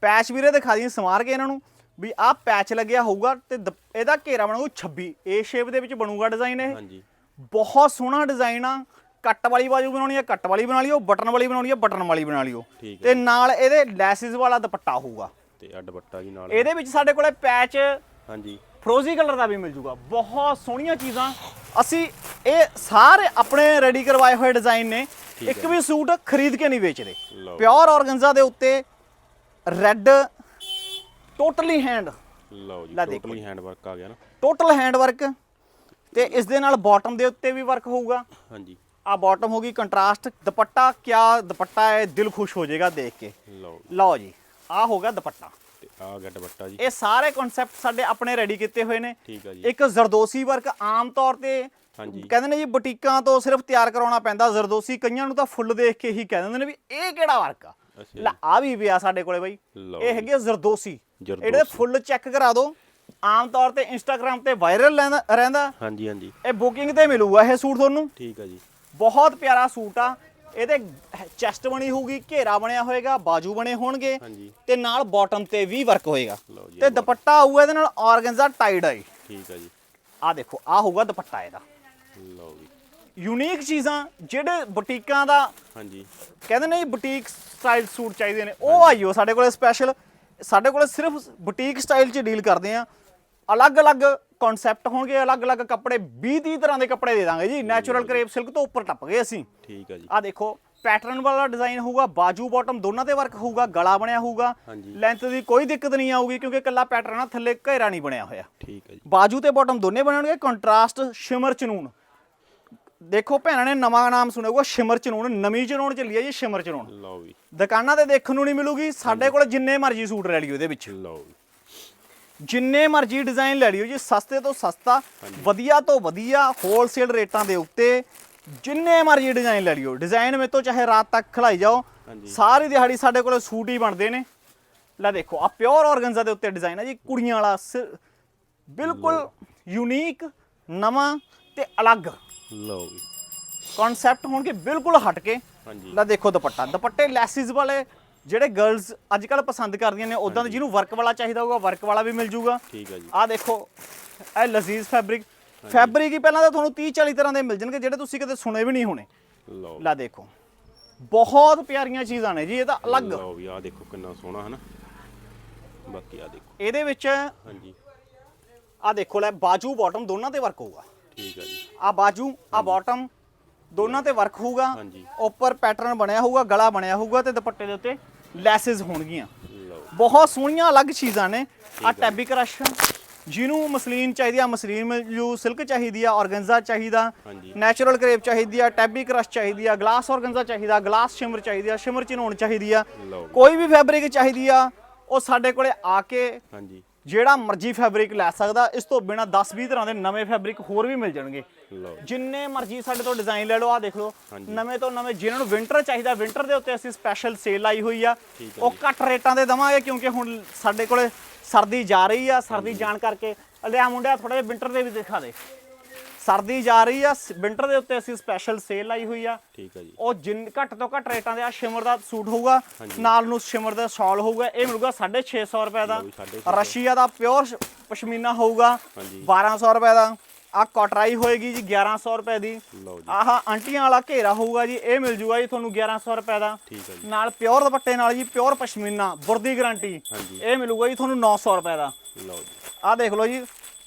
ਪੈਚ ਵੀਰੇ ਦਿਖਾ ਦਈਏ ਸਮਾਰ ਕੇ ਇਹਨਾਂ ਨੂੰ ਵੀ ਆਹ ਪੈਚ ਲੱਗਿਆ ਹੋਊਗਾ ਤੇ ਦ- ਇਹਦਾ ਘੇਰਾ ਬਣੂਗਾ 26 ਏ ਸ਼ੇਪ ਦੇ ਵਿੱਚ ਬਣੂਗਾ ਡਿਜ਼ਾਈਨ ਇਹ। ਹਾਂਜੀ। ਬਹੁਤ ਸੋਹਣਾ ਡਿਜ਼ਾਈਨ ਆ। ਕੱਟ ਵਾਲੀ ਬਾਜੂ ਬਣਾਉਣੀ ਹੈ ਕੱਟ ਵਾਲੀ ਬਣਾ ਲਿਓ ਬਟਨ ਵਾਲੀ ਬਣਾਉਣੀ ਹੈ ਬਟਨ ਵਾਲੀ ਬਣਾ ਲਿਓ। ਠੀਕ ਹੈ ਤੇ ਨਾਲ ਇਹਦੇ ਲੈਸਿਸ ਵਾਲਾ ਦੁਪੱਟਾ ਹੋਊਗਾ। ਤੇ ਆ ਦੁਪੱਟਾ ਜੀ ਨਾਲ। ਇਹਦੇ ਵਿੱਚ ਸਾਡੇ ਕੋਲੇ ਪੈਚ ਹਾਂਜੀ। ਫਰੋਜ਼ੀ ਕਲਰ ਦਾ ਵੀ ਮਿਲ ਜੂਗਾ। ਬਹੁਤ ਸੋਹਣੀਆਂ ਚੀਜ਼ਾਂ। ਅਸੀਂ ਇਹ ਸਾਰੇ ਆਪਣੇ ਰੈਡੀ ਕਰਵਾਏ ਹੋਏ ਡਿਜ਼ਾਈਨ ਨੇ। ਇੱਕ। ਵੀ ਸੂਟ ਖਰੀਦ ਕੇ ਨਹੀਂ ਵੇਚਦੇ। ਲਓ। ਪਿਓਰ ਔਰਗਨਜ਼ਾ ਦੇ ਉੱਤੇ ਰੈੱਡ ਟੋਟਲੀ ਹੈਂਡ ਲਓ ਜੀ ਲੈ ਦੇਖੋ ਟੋਟਲੀ ਹੈਂਡ ਵਰਕ ਆ ਗਿਆ ਨਾ। ਟੋਟਲ ਹੈਂਡ ਵਰਕ ਤੇ ਇਸ ਦੇ ਨਾਲ ਬਾਟਮ ਦੇ ਉੱਤੇ ਵੀ ਵਰਕ ਹੋਊਗਾ। ਹਾਂਜੀ। ਆ ਬਾਟਮ ਹੋਗੀ ਕੰਟਰਾਸਟ ਦੁਪੱਟਾ ਕਿਆ ਦੁਪੱਟਾ ਹੈ ਦਿਲ ਖੁਸ਼ ਹੋ ਜਾਏਗਾ ਦੇਖ ਕੇ। ਲਓ। ਲਓ ਜੀ। ਆ ਹੋਗਾ ਦੁਪੱਟਾ। ਤੇ ਆ ਗਿਆ ਦੁਪੱਟਾ ਜੀ। ਇਹ ਸਾਰੇ ਕਨਸੈਪਟ ਸਾਡੇ ਆਪਣੇ ਰੈਡੀ ਕੀਤੇ ਹੋਏ ਨੇ। ਠੀਕ ਆ ਜੀ। ਇੱਕ ਜ਼ਰਦੋਸੀ ਵਰਕ ਆਮ ਤੌਰ ਤੇ ਹਾਂਜੀ। ਕਹਿੰਦੇ ਨੇ ਜੀ ਬੁਟੀਕਾਂ ਤੋਂ ਸਿਰਫ ਤਿਆਰ ਕਰਾਉਣਾ ਪੈਂਦਾ। ਜ਼ਰਦੋਸੀ ਕਈਆਂ ਨੂੰ ਤਾਂ ਫੁੱਲ ਦੇਖ ਕੇ ਹੀ ਕਹਿ ਦਿੰਦੇ ਨੇ ਵੀ ਇਹ ਕਿਹੜਾ ਵਰਕ ਆ? ਲੈ ਆ ਵੀ ਪਿਆ ਸਾਡੇ ਕੋਲੇ ਬਾਈ। ਇਹ ਹੈਗੇ ਜ਼ਰਦੋਸੀ। ਇਹਦੇ ਫੁੱਲ ਚੈੱਕ ਕਰਾ ਦਿਓ ਆਮ ਤੌਰ ਤੇ ਇੰਸਟਾਗ੍ਰam ਤੇ ਵਾਇਰਲ ਰਹਿੰਦਾ। ਹਾਂਜੀ ਹਾਂਜੀ। ਇਹ ਬੁਕਿੰਗ ਤੇ ਮਿਲੂਗਾ ਇਹ ਸੂਟ ਤੁਹਾਨੂੰ। ਠੀਕ ਆ ਜੀ। ਬਹੁਤ ਪਿਆਰਾ ਸੂਟ ਆ। ਇਹਦੇ ਚੈਸਟ ਬਣੀ ਹੋਊਗੀ ਘੇਰਾ ਬਣਿਆ ਹੋਏਗਾ ਬਾਜੂ ਬਣੇ ਹੋਣਗੇ ਹਾਂਜੀ। ਤੇ ਨਾਲ ਬਾਟਮ ਤੇ ਵੀ ਵਰਕ ਹੋਏਗਾ। ਲਓ ਜੀ ਤੇ ਦੁਪੱਟਾ ਆਊਗਾ ਇਹਦੇ ਨਾਲ ਆਰਗੈਂਜ਼ਾ ਟਾਈਡ ਆਈ। ਠੀਕ ਆ ਜੀ। ਆ ਦੇਖੋ ਆ ਹੋਊਗਾ ਦੁਪੱਟਾ ਇਹਦਾ। ਲਓ ਜੀ। ਯੂਨੀਕ ਚੀਜ਼ਾਂ ਜਿਹੜੇ ਬੁਟੀਕਾਂ ਦਾ ਹਾਂਜੀ। ਕਹਿੰਦੇ ਨੇ ਜੀ ਬੁਟੀਕ ਸਟਾਈਲ ਸੂਟ ਚਾਹੀਦੇ ਨੇ ਉਹ ਆਈਓ ਸਾਡੇ ਕੋਲੇ ਸਪੈਸ਼ਲ ਸਾਡੇ ਕੋਲੇ ਸਿਰਫ ਬੁਟੀਕ ਸਟਾਈਲ 'ਚ ਡੀਲ ਕਰਦੇ ਆ। ਅਲੱਗ-ਅਲੱਗ ਕਨਸੈਪਟ ਹੋਣਗੇ ਅਲੱਗ-ਅਲੱਗ ਕੱਪੜੇ 20 30 ਤਰ੍ਹਾਂ ਦੇ ਕੱਪੜੇ ਦੇ ਦਾਂਗੇ ਜੀ। ਨੈਚੁਰਲ ਕਰੇਪ ਸਿਲਕ ਤੋਂ ਉੱਪਰ ਟੱਪ ਗਏ ਅਸੀਂ। ਠੀਕ ਆ ਜੀ। ਆ ਦੇਖੋ ਪੈਟਰਨ ਵਾਲਾ ਡਿਜ਼ਾਈਨ ਹੋਊਗਾ ਬਾਜੂ ਬਾਟਮ ਦੋਨਾਂ ਤੇ ਵਰਕ ਹੋਊਗਾ ਗਲਾ ਬਣਿਆ ਹੋਊਗਾ। ਲੈਂਥ ਦੀ ਕੋਈ ਦਿੱਕਤ ਨਹੀਂ ਆਊਗੀ ਕਿਉਂਕਿ ਕੱਲਾ ਪੈਟਰਨ ਆ ਥੱਲੇ ਘੇਰਾ ਨਹੀਂ ਬਣਿਆ ਹੋਇਆ। ਠੀਕ ਆ ਜੀ। ਬਾਜੂ ਤੇ ਬਾਟਮ ਦੋਨੇ ਬਣਨਗੇ ਕੰਟਰਾਸਟ ਸ਼ਿਮਰ ਚਨੂਨ। ਦੇਖੋ ਭੈਣਾਂ ਨੇ ਨਵਾਂ ਨਾਮ ਸੁਣਿਆ ਹੋਊਗਾ ਸ਼ਿਮਰ ਚਨੂਨ ਨਵੀਂ ਚਨੂਨ ਚੱਲੀ ਹੈ ਜੀ ਸ਼ਿਮਰ ਚਨੂਨ। ਲਓ ਜੀ। ਦੁਕਾਨਾਂ ਤੇ ਦੇਖਣ ਨੂੰ ਨਹੀਂ ਮਿਲੂਗੀ ਸਾਡੇ ਕੋਲ ਜਿੰਨੇ ਮਰਜ਼ੀ ਸੂਟ ਲੈ ਲਿਓ ਇਹਦੇ ਵਿੱਚ। ਲਓ ਜੀ। ਜਿੰਨੇ ਮਰਜ਼ੀ ਡਿਜ਼ਾਈਨ ਲੈ ਲਿਓ ਜੀ ਸਸਤੇ ਤੋਂ ਸਸਤਾ ਵਧੀਆ ਤੋਂ ਵਧੀਆ ਹੋਲਸੇਲ ਰੇਟਾਂ ਦੇ ਉੱਤੇ ਜਿੰਨੇ ਮਰਜ਼ੀ ਡਿਜ਼ਾਈਨ ਲੈ ਲਿਓ। ਡਿਜ਼ਾਈਨ ਮੇ ਤੋਂ ਚਾਹੇ ਰਾਤ ਤੱਕ ਖਲਾਈ ਜਾਓ। ਸਾਰੀ ਦਿਹਾੜੀ ਸਾਡੇ ਕੋਲ ਸੂਟ ਹੀ ਬਣਦੇ ਨੇ। ਲੈ ਦੇਖੋ ਆ ਪਿਓਰ ਆਰਗਨਜ਼ਾ ਦੇ ਉੱਤੇ ਡਿਜ਼ਾਈਨ ਹੈ ਜੀ ਕੁੜੀਆਂ ਵਾਲਾ ਬਿਲਕੁਲ ਯੂਨੀਕ ਨਵਾਂ ਤੇ ਅਲੱਗ। ਲਓ ਜੀ। ਕਨਸੈਪਟ ਹੋਣਗੇ ਬਿਲਕੁਲ ਹਟ ਕੇ। ਲੈ ਦੇਖੋ ਦੁਪੱਟਾ ਦੁਪੱਟੇ ਲੈਸਿਸ ਵਾਲੇ ਜਿਹੜੇ ਗਰਲਸ ਅੱਜ ਕੱਲ ਪਸੰਦ ਕਰਦੀਆਂ ਨੇ ਉਦਾਂ ਦੇ ਜਿਹਨੂੰ ਵਰਕ ਵਾਲਾ ਚਾਹੀਦਾ ਹੋਊਗਾ ਵਰਕ ਵਾਲਾ ਵੀ ਮਿਲ ਜੂਗਾ। ਠੀਕ ਆ ਜੀ। ਆਹ ਦੇਖੋ ਇਹ ਲਜ਼ੀਜ਼ ਫੈਬਰਿਕ ਫੈਬਰਿਕ ਹੀ ਪਹਿਲਾਂ ਤਾਂ ਤੁਹਾਨੂੰ 30 40 ਤਰ੍ਹਾਂ ਦੇ ਮਿਲ ਜਾਣਗੇ ਜਿਹੜੇ ਤੁਸੀਂ ਕਦੇ ਸੁਣੇ ਵੀ ਨਹੀਂ ਹੋਣੇ। ਲਓ। ਲੈ ਦੇਖੋ ਬਹੁਤ ਪਿਆਰੀਆਂ ਚੀਜ਼ਾਂ ਨੇ ਜੀ ਇਹ ਤਾਂ ਅਲੱਗ। ਲਓ ਵੀ ਆ ਦੇਖੋ ਕਿੰਨਾ ਸੋਹਣਾ ਹਨਾ? ਬਾਕੀ ਆ ਦੇਖੋ। ਇਹਦੇ ਵਿੱਚ ਹਾਂਜੀ। ਆਹ ਦੇਖੋ ਲੈ ਬਾਜੂ ਬਾਟਮ ਦੋਨਾਂ ਤੇ ਵਰਕ ਹੋਊਗਾ। ਠੀਕ ਆ ਜੀ। ਆ ਬਾਜੂ ਆ ਬਾਟਮ ਦੋਨਾਂ ਤੇ ਵਰਕ ਹੋਊਗਾ। ਹਾਂਜੀ। ਉੱਪਰ ਪੈਟਰਨ ਬਣਿਆ ਹੋਊਗਾ ਗਲਾ ਬਣਿਆ ਹੋਊਗਾ ਤੇ ਦੁਪੱਟੇ ਦੇ ਉੱਤੇ। ਲੈਸਿਸ ਹੋਣਗੀਆਂ। ਬਹੁਤ ਸੋਹਣੀਆਂ ਅਲੱਗ ਚੀਜ਼ਾਂ ਨੇ। ਆ ਟੈਬੀ ਕਰਸ਼ ਜਿਹਨੂੰ ਮਸਲੀਨ ਚਾਹੀਦੀ ਆ ਮਸਲੀਨ ਜੂ ਸਿਲਕ ਚਾਹੀਦੀ ਆ ਆਰਗੈਂਜ਼ਾ ਚਾਹੀਦਾ। ਨੈਚੁਰਲ ਕਰੇਪ ਚਾਹੀਦੀ ਆ ਟੈਬੀ ਕਰਸ਼ ਚਾਹੀਦੀ ਆ ਗਲਾਸ ਆਰਗੈਂਜ਼ਾ ਚਾਹੀਦਾ ਗਲਾਸ ਸ਼ਿਮਰ ਚਾਹੀਦੀ ਆ ਸ਼ਿਮਰ ਚਨੋਣ ਚਾਹੀਦੀ ਆ। ਕੋਈ ਵੀ ਫੈਬਰਿਕ ਚਾਹੀਦੀ ਆ ਉਹ ਸਾਡੇ ਕੋਲੇ ਆ ਕੇ ਹਾਂਜੀ। ਜਿਹੜਾ ਮਰਜ਼ੀ ਫੈਬਰਿਕ ਲੈ ਸਕਦਾ ਇਸ ਤੋਂ ਬਿਨਾ 10-20 ਤਰ੍ਹਾਂ ਦੇ ਨਵੇਂ ਫੈਬਰਿਕ ਹੋਰ ਵੀ ਮਿਲ ਜਾਣਗੇ। ਜਿੰਨੇ ਮਰਜ਼ੀ ਸਾਡੇ ਤੋਂ ਡਿਜ਼ਾਈਨ ਲੈ ਲਓ ਆ ਦੇਖ ਲਓ। ਨਵੇਂ ਤੋਂ ਨਵੇਂ ਜਿਨ੍ਹਾਂ ਨੂੰ ਵਿੰਟਰ ਚਾਹੀਦਾ ਵਿੰਟਰ ਦੇ ਉੱਤੇ ਅਸੀਂ ਸਪੈਸ਼ਲ ਸੇਲ ਲਾਈ ਹੋਈ ਆ। ਉਹ ਘੱਟ ਰੇਟਾਂ ਦੇ ਦਵਾਂਗੇ ਕਿਉਂਕਿ ਹੁਣ ਸਾਡੇ ਕੋਲੇ ਸਰਦੀ ਜਾ ਰਹੀ ਆ ਸਰਦੀ ਜਾਣ ਕਰਕੇ। ਲਿਆ ਮੁੰਡਿਆ ਥੋੜਾ ਜਿਹਾ ਵਿੰਟਰ ਦੇ ਵੀ ਦਿਖਾ ਦੇ। ਸਰਦੀ ਜਾ ਰਹੀ ਆ ਵਿੰਟਰ ਦੇ ਉੱਤੇ ਅਸੀਂ ਸਪੈਸ਼ਲ ਸੇਲ ਲਾਈ ਹੋਈ ਆ। ਠੀਕ ਹੈ ਜੀ। ਉਹ ਜਿੰਨ ਘੱਟ ਤੋਂ ਘੱਟ ਰੇਟਾਂ ਦੇ ਆ ਸ਼ਿਮਰ ਦਾ ਸੂਟ ਹੋਊਗਾ। ਨਾਲ ਨੂੰ ਸ਼ਿਮਰ ਦਾ ਸ਼ਾਲ ਹੋਊਗਾ ਇਹ ਮਿਲੂਗਾ 650 ਰੁਪਏ ਦਾ। ਲਓ ਜੀ, 650 ਰਸ਼ੀਆ ਦਾ ਪਿਓਰ ਪਸ਼ਮੀਨਾ ਹੋਊਗਾ ਹਾਂਜੀ। 1200 ਰੁਪਏ ਦਾ। ਆ ਕਟਰਾਈ ਹੋਏਗੀ ਜੀ 1100 ਰੁਪਏ ਦੀ। ਆਹ ਆਂਟੀਆਂ ਵਾਲਾ ਘੇਰਾ ਹੋਊਗਾ ਜੀ ਇਹ ਮਿਲ ਜੂਗਾ ਜੀ ਤੁਹਾਨੂੰ 1100 ਰੁਪਏ ਦਾ। ਨਾਲ ਪਿਓਰ ਦੁਪੱਟੇ ਨਾਲ ਜੀ ਪਿਓਰ ਪਸ਼ਮੀਨਾ ਬੁਰਦੀ ਗਾਰੰਟੀ। ਇਹ ਮਿਲੂਗਾ ਜੀ ਤੁਹਾਨੂੰ 900 ਰੁਪਏ ਦਾ। ਲਓ ਜੀ। ਆਹ ਦੇਖ ਲਓ ਜੀ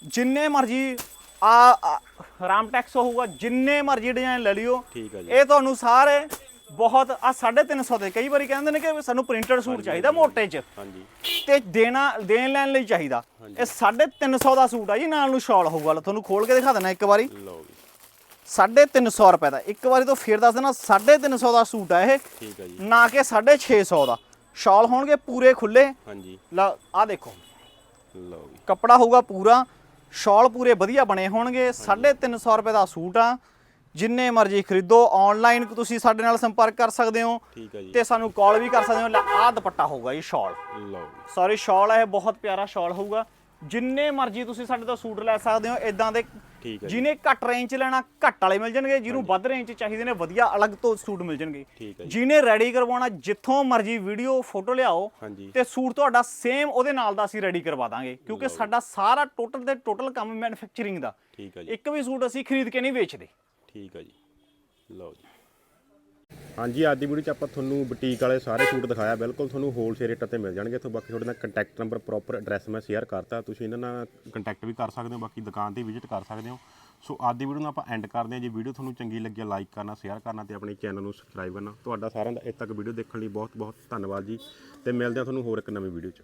ਜਿੰਨੇ ਮਰਜ਼ੀ ਆ ਰਾਮ ਟੈਕਸ ਹੋਊਗਾ ਜਿੰਨੇ ਮਰਜ਼ੀ ਡਿਜ਼ਾਈਨ ਲੈ ਲਿਓ। ਠੀਕ ਹੈ ਜੀ। ਇਹ ਤੁਹਾਨੂੰ ਸਾਰੇ ਬਹੁਤ ਆ 350 ਦੇ। ਕਈ ਵਾਰੀ ਕਹਿੰਦੇ ਨੇ ਕਿ ਸਾਨੂੰ ਪ੍ਰਿੰਟਡ ਸੂਟ ਚਾਹੀਦਾ ਮੋਟੇ 'ਚ। ਹਾਂਜੀ। ਤੇ ਦੇਣਾ ਦੇਣ ਲੈਣ ਲਈ ਚਾਹੀਦਾ। ਇਹ 350 ਦਾ ਸੂਟ ਆ ਜੀ ਨਾਲ ਨੂੰ ਸ਼ਾਲ ਹੋਊਗਾ। ਤੁਹਾਨੂੰ ਖੋਲ ਕੇ ਦਿਖਾ ਦੇਣਾ ਇੱਕ ਵਾਰੀ। ਲਓ ਜੀ। 350 ਰੁਪਏ ਦਾ। ਇੱਕ ਵਾਰੀ ਤੋਂ ਫੇਰ ਦੱਸ ਦੇਣਾ 350 ਦਾ ਸੂਟ ਆ ਇਹ। ਠੀਕ ਹੈ ਜੀ। ਨਾ ਕਿ 650 ਦਾ। ਸ਼ਾਲ ਹੋਣਗੇ ਪੂਰੇ ਖੁੱਲੇ ਹਾਂਜੀ। ਲਾ ਆ ਦੇਖੋ। ਲਓ ਜੀ। ਕੱਪੜਾ ਹੋਊਗਾ ਪੂਰਾ। ਸ਼ਾਲ ਪੂਰੇ ਵਧੀਆ ਬਣੇ ਹੋਣਗੇ 350 ਰੁਪਏ ਦਾ ਸੂਟ ਆ। ਜਿੰਨੇ ਮਰਜ਼ੀ ਖਰੀਦੋ ਆਨਲਾਈਨ ਤੁਸੀਂ ਸਾਡੇ ਨਾਲ ਸੰਪਰਕ ਕਰ ਸਕਦੇ ਹੋ ਠੀਕ ਹੈ ਜੀ। ਤੇ ਸਾਨੂੰ ਕਾਲ ਵੀ ਕਰ ਸਕਦੇ ਹੋ। ਲੈ ਆਹ ਦੁਪੱਟਾ ਹੋਊਗਾ ਜੀ ਸ਼ਾਲ। ਲਓ ਸੌਰੀ ਸ਼ਾਲ ਹੈ ਬਹੁਤ ਪਿਆਰਾ ਸ਼ਾਲ ਹੋਊਗਾ। ਜਿੰਨੇ ਮਰਜ਼ੀ ਤੁਸੀਂ ਸਾਡੇ ਤੋਂ ਸੂਟ ਲੈ ਸਕਦੇ ਹੋ ਇਦਾਂ ਦੇ ਠੀਕ ਹੈ ਜੀ। ਜਿਹਨੇ ਘੱਟ ਰੇਂਜ 'ਚ ਲੈਣਾ ਘੱਟ ਵਾਲੇ ਮਿਲ ਜਾਣਗੇ ਜਿਹਨੂੰ ਵੱਧ ਰੇਂਜ 'ਚ ਚਾਹੀਦੇ ਨੇ ਵਧੀਆ ਅਲੱਗ ਤੋਂ ਸੂਟ ਮਿਲ ਜਾਣਗੇ। ਠੀਕ ਹੈ ਜੀ। ਜਿਹਨੇ ਰੈਡੀ ਕਰਵਾਉਣਾ ਜਿੱਥੋਂ ਮਰਜ਼ੀ ਵੀਡੀਓ ਫੋਟੋ ਲਿਆਓ ਹਾਂਜੀ। ਤੇ ਸੂਟ ਤੁਹਾਡਾ ਸੇਮ ਉਹਦੇ ਨਾਲ ਦਾ ਅਸੀਂ ਰੈਡੀ ਕਰਵਾ ਦਾਂਗੇ। ਕਿਉਂਕਿ ਸਾਡਾ ਸਾਰਾ ਟੋਟਲ ਤੇ ਟੋਟਲ ਕੰਮ ਮੈਨੂਫੈਕਚਰਿੰਗ ਦਾ। ਠੀਕ ਹੈ ਜੀ। ਇੱਕ ਵੀ ਸੂਟ ਅਸੀਂ ਖਰੀਦ ਕੇ ਨਹੀਂ ਵੇਚਦੇ। ਠੀਕ ਹੈ ਜੀ। ਲਓ ਜੀ। ਹਾਂਜੀ ਅੱਜ ਦੀ ਵੀਡੀਓ 'ਚ ਆਪਾਂ ਤੁਹਾਨੂੰ ਬੁਟੀਕ ਵਾਲੇ ਸਾਰੇ ਸੂਟ ਦਿਖਾਇਆ, ਬਿਲਕੁਲ ਤੁਹਾਨੂੰ ਹੋਲਸੇਲ ਰੇਟਾਂ ਤੇ ਮਿਲ ਜਾਣਗੇ। ਇੱਥੋਂ ਬਾਕੀ ਤੁਹਾਡੇ ਨਾਲ ਕੰਟੈਕਟ ਨੰਬਰ ਪ੍ਰੋਪਰ ਐਡਰੈਸ ਮੈਂ ਸ਼ੇਅਰ ਕਰਤਾ। ਤੁਸੀਂ ਇਹਨਾਂ ਨਾਲ ਕੰਟੈਕਟ ਵੀ ਕਰ ਸਕਦੇ ਹੋ, ਬਾਕੀ ਦੁਕਾਨ ਤੇ ਵਿਜ਼ਿਟ ਕਰ ਸਕਦੇ ਹੋ। ਸੋ ਅੱਜ ਦੀ ਵੀਡੀਓ ਨੂੰ ਆਪਾਂ ਐਂਡ ਕਰਦੇ ਹਾਂ। ਜੇ ਵੀਡੀਓ ਤੁਹਾਨੂੰ ਚੰਗੀ ਲੱਗੀ ਲਾਈਕ ਕਰਨਾ ਸ਼ੇਅਰ ਕਰਨਾ ਤੇ ਆਪਣੇ ਚੈਨਲ ਨੂੰ ਸਬਸਕ੍ਰਾਈਬ ਕਰਨਾ। ਤੁਹਾਡਾ ਸਾਰਿਆਂ ਦਾ ਇੱਥੇ ਤੱਕ ਵੀਡੀਓ ਦੇਖਣ ਲਈ ਬਹੁਤ ਬਹੁਤ ਧੰਨਵਾਦ ਜੀ। ਤੇ ਮਿਲਦੇ ਹਾਂ ਤੁਹਾਨੂੰ ਹੋਰ ਇੱਕ ਨਵੀਂ ਵੀਡੀਓ 'ਚ।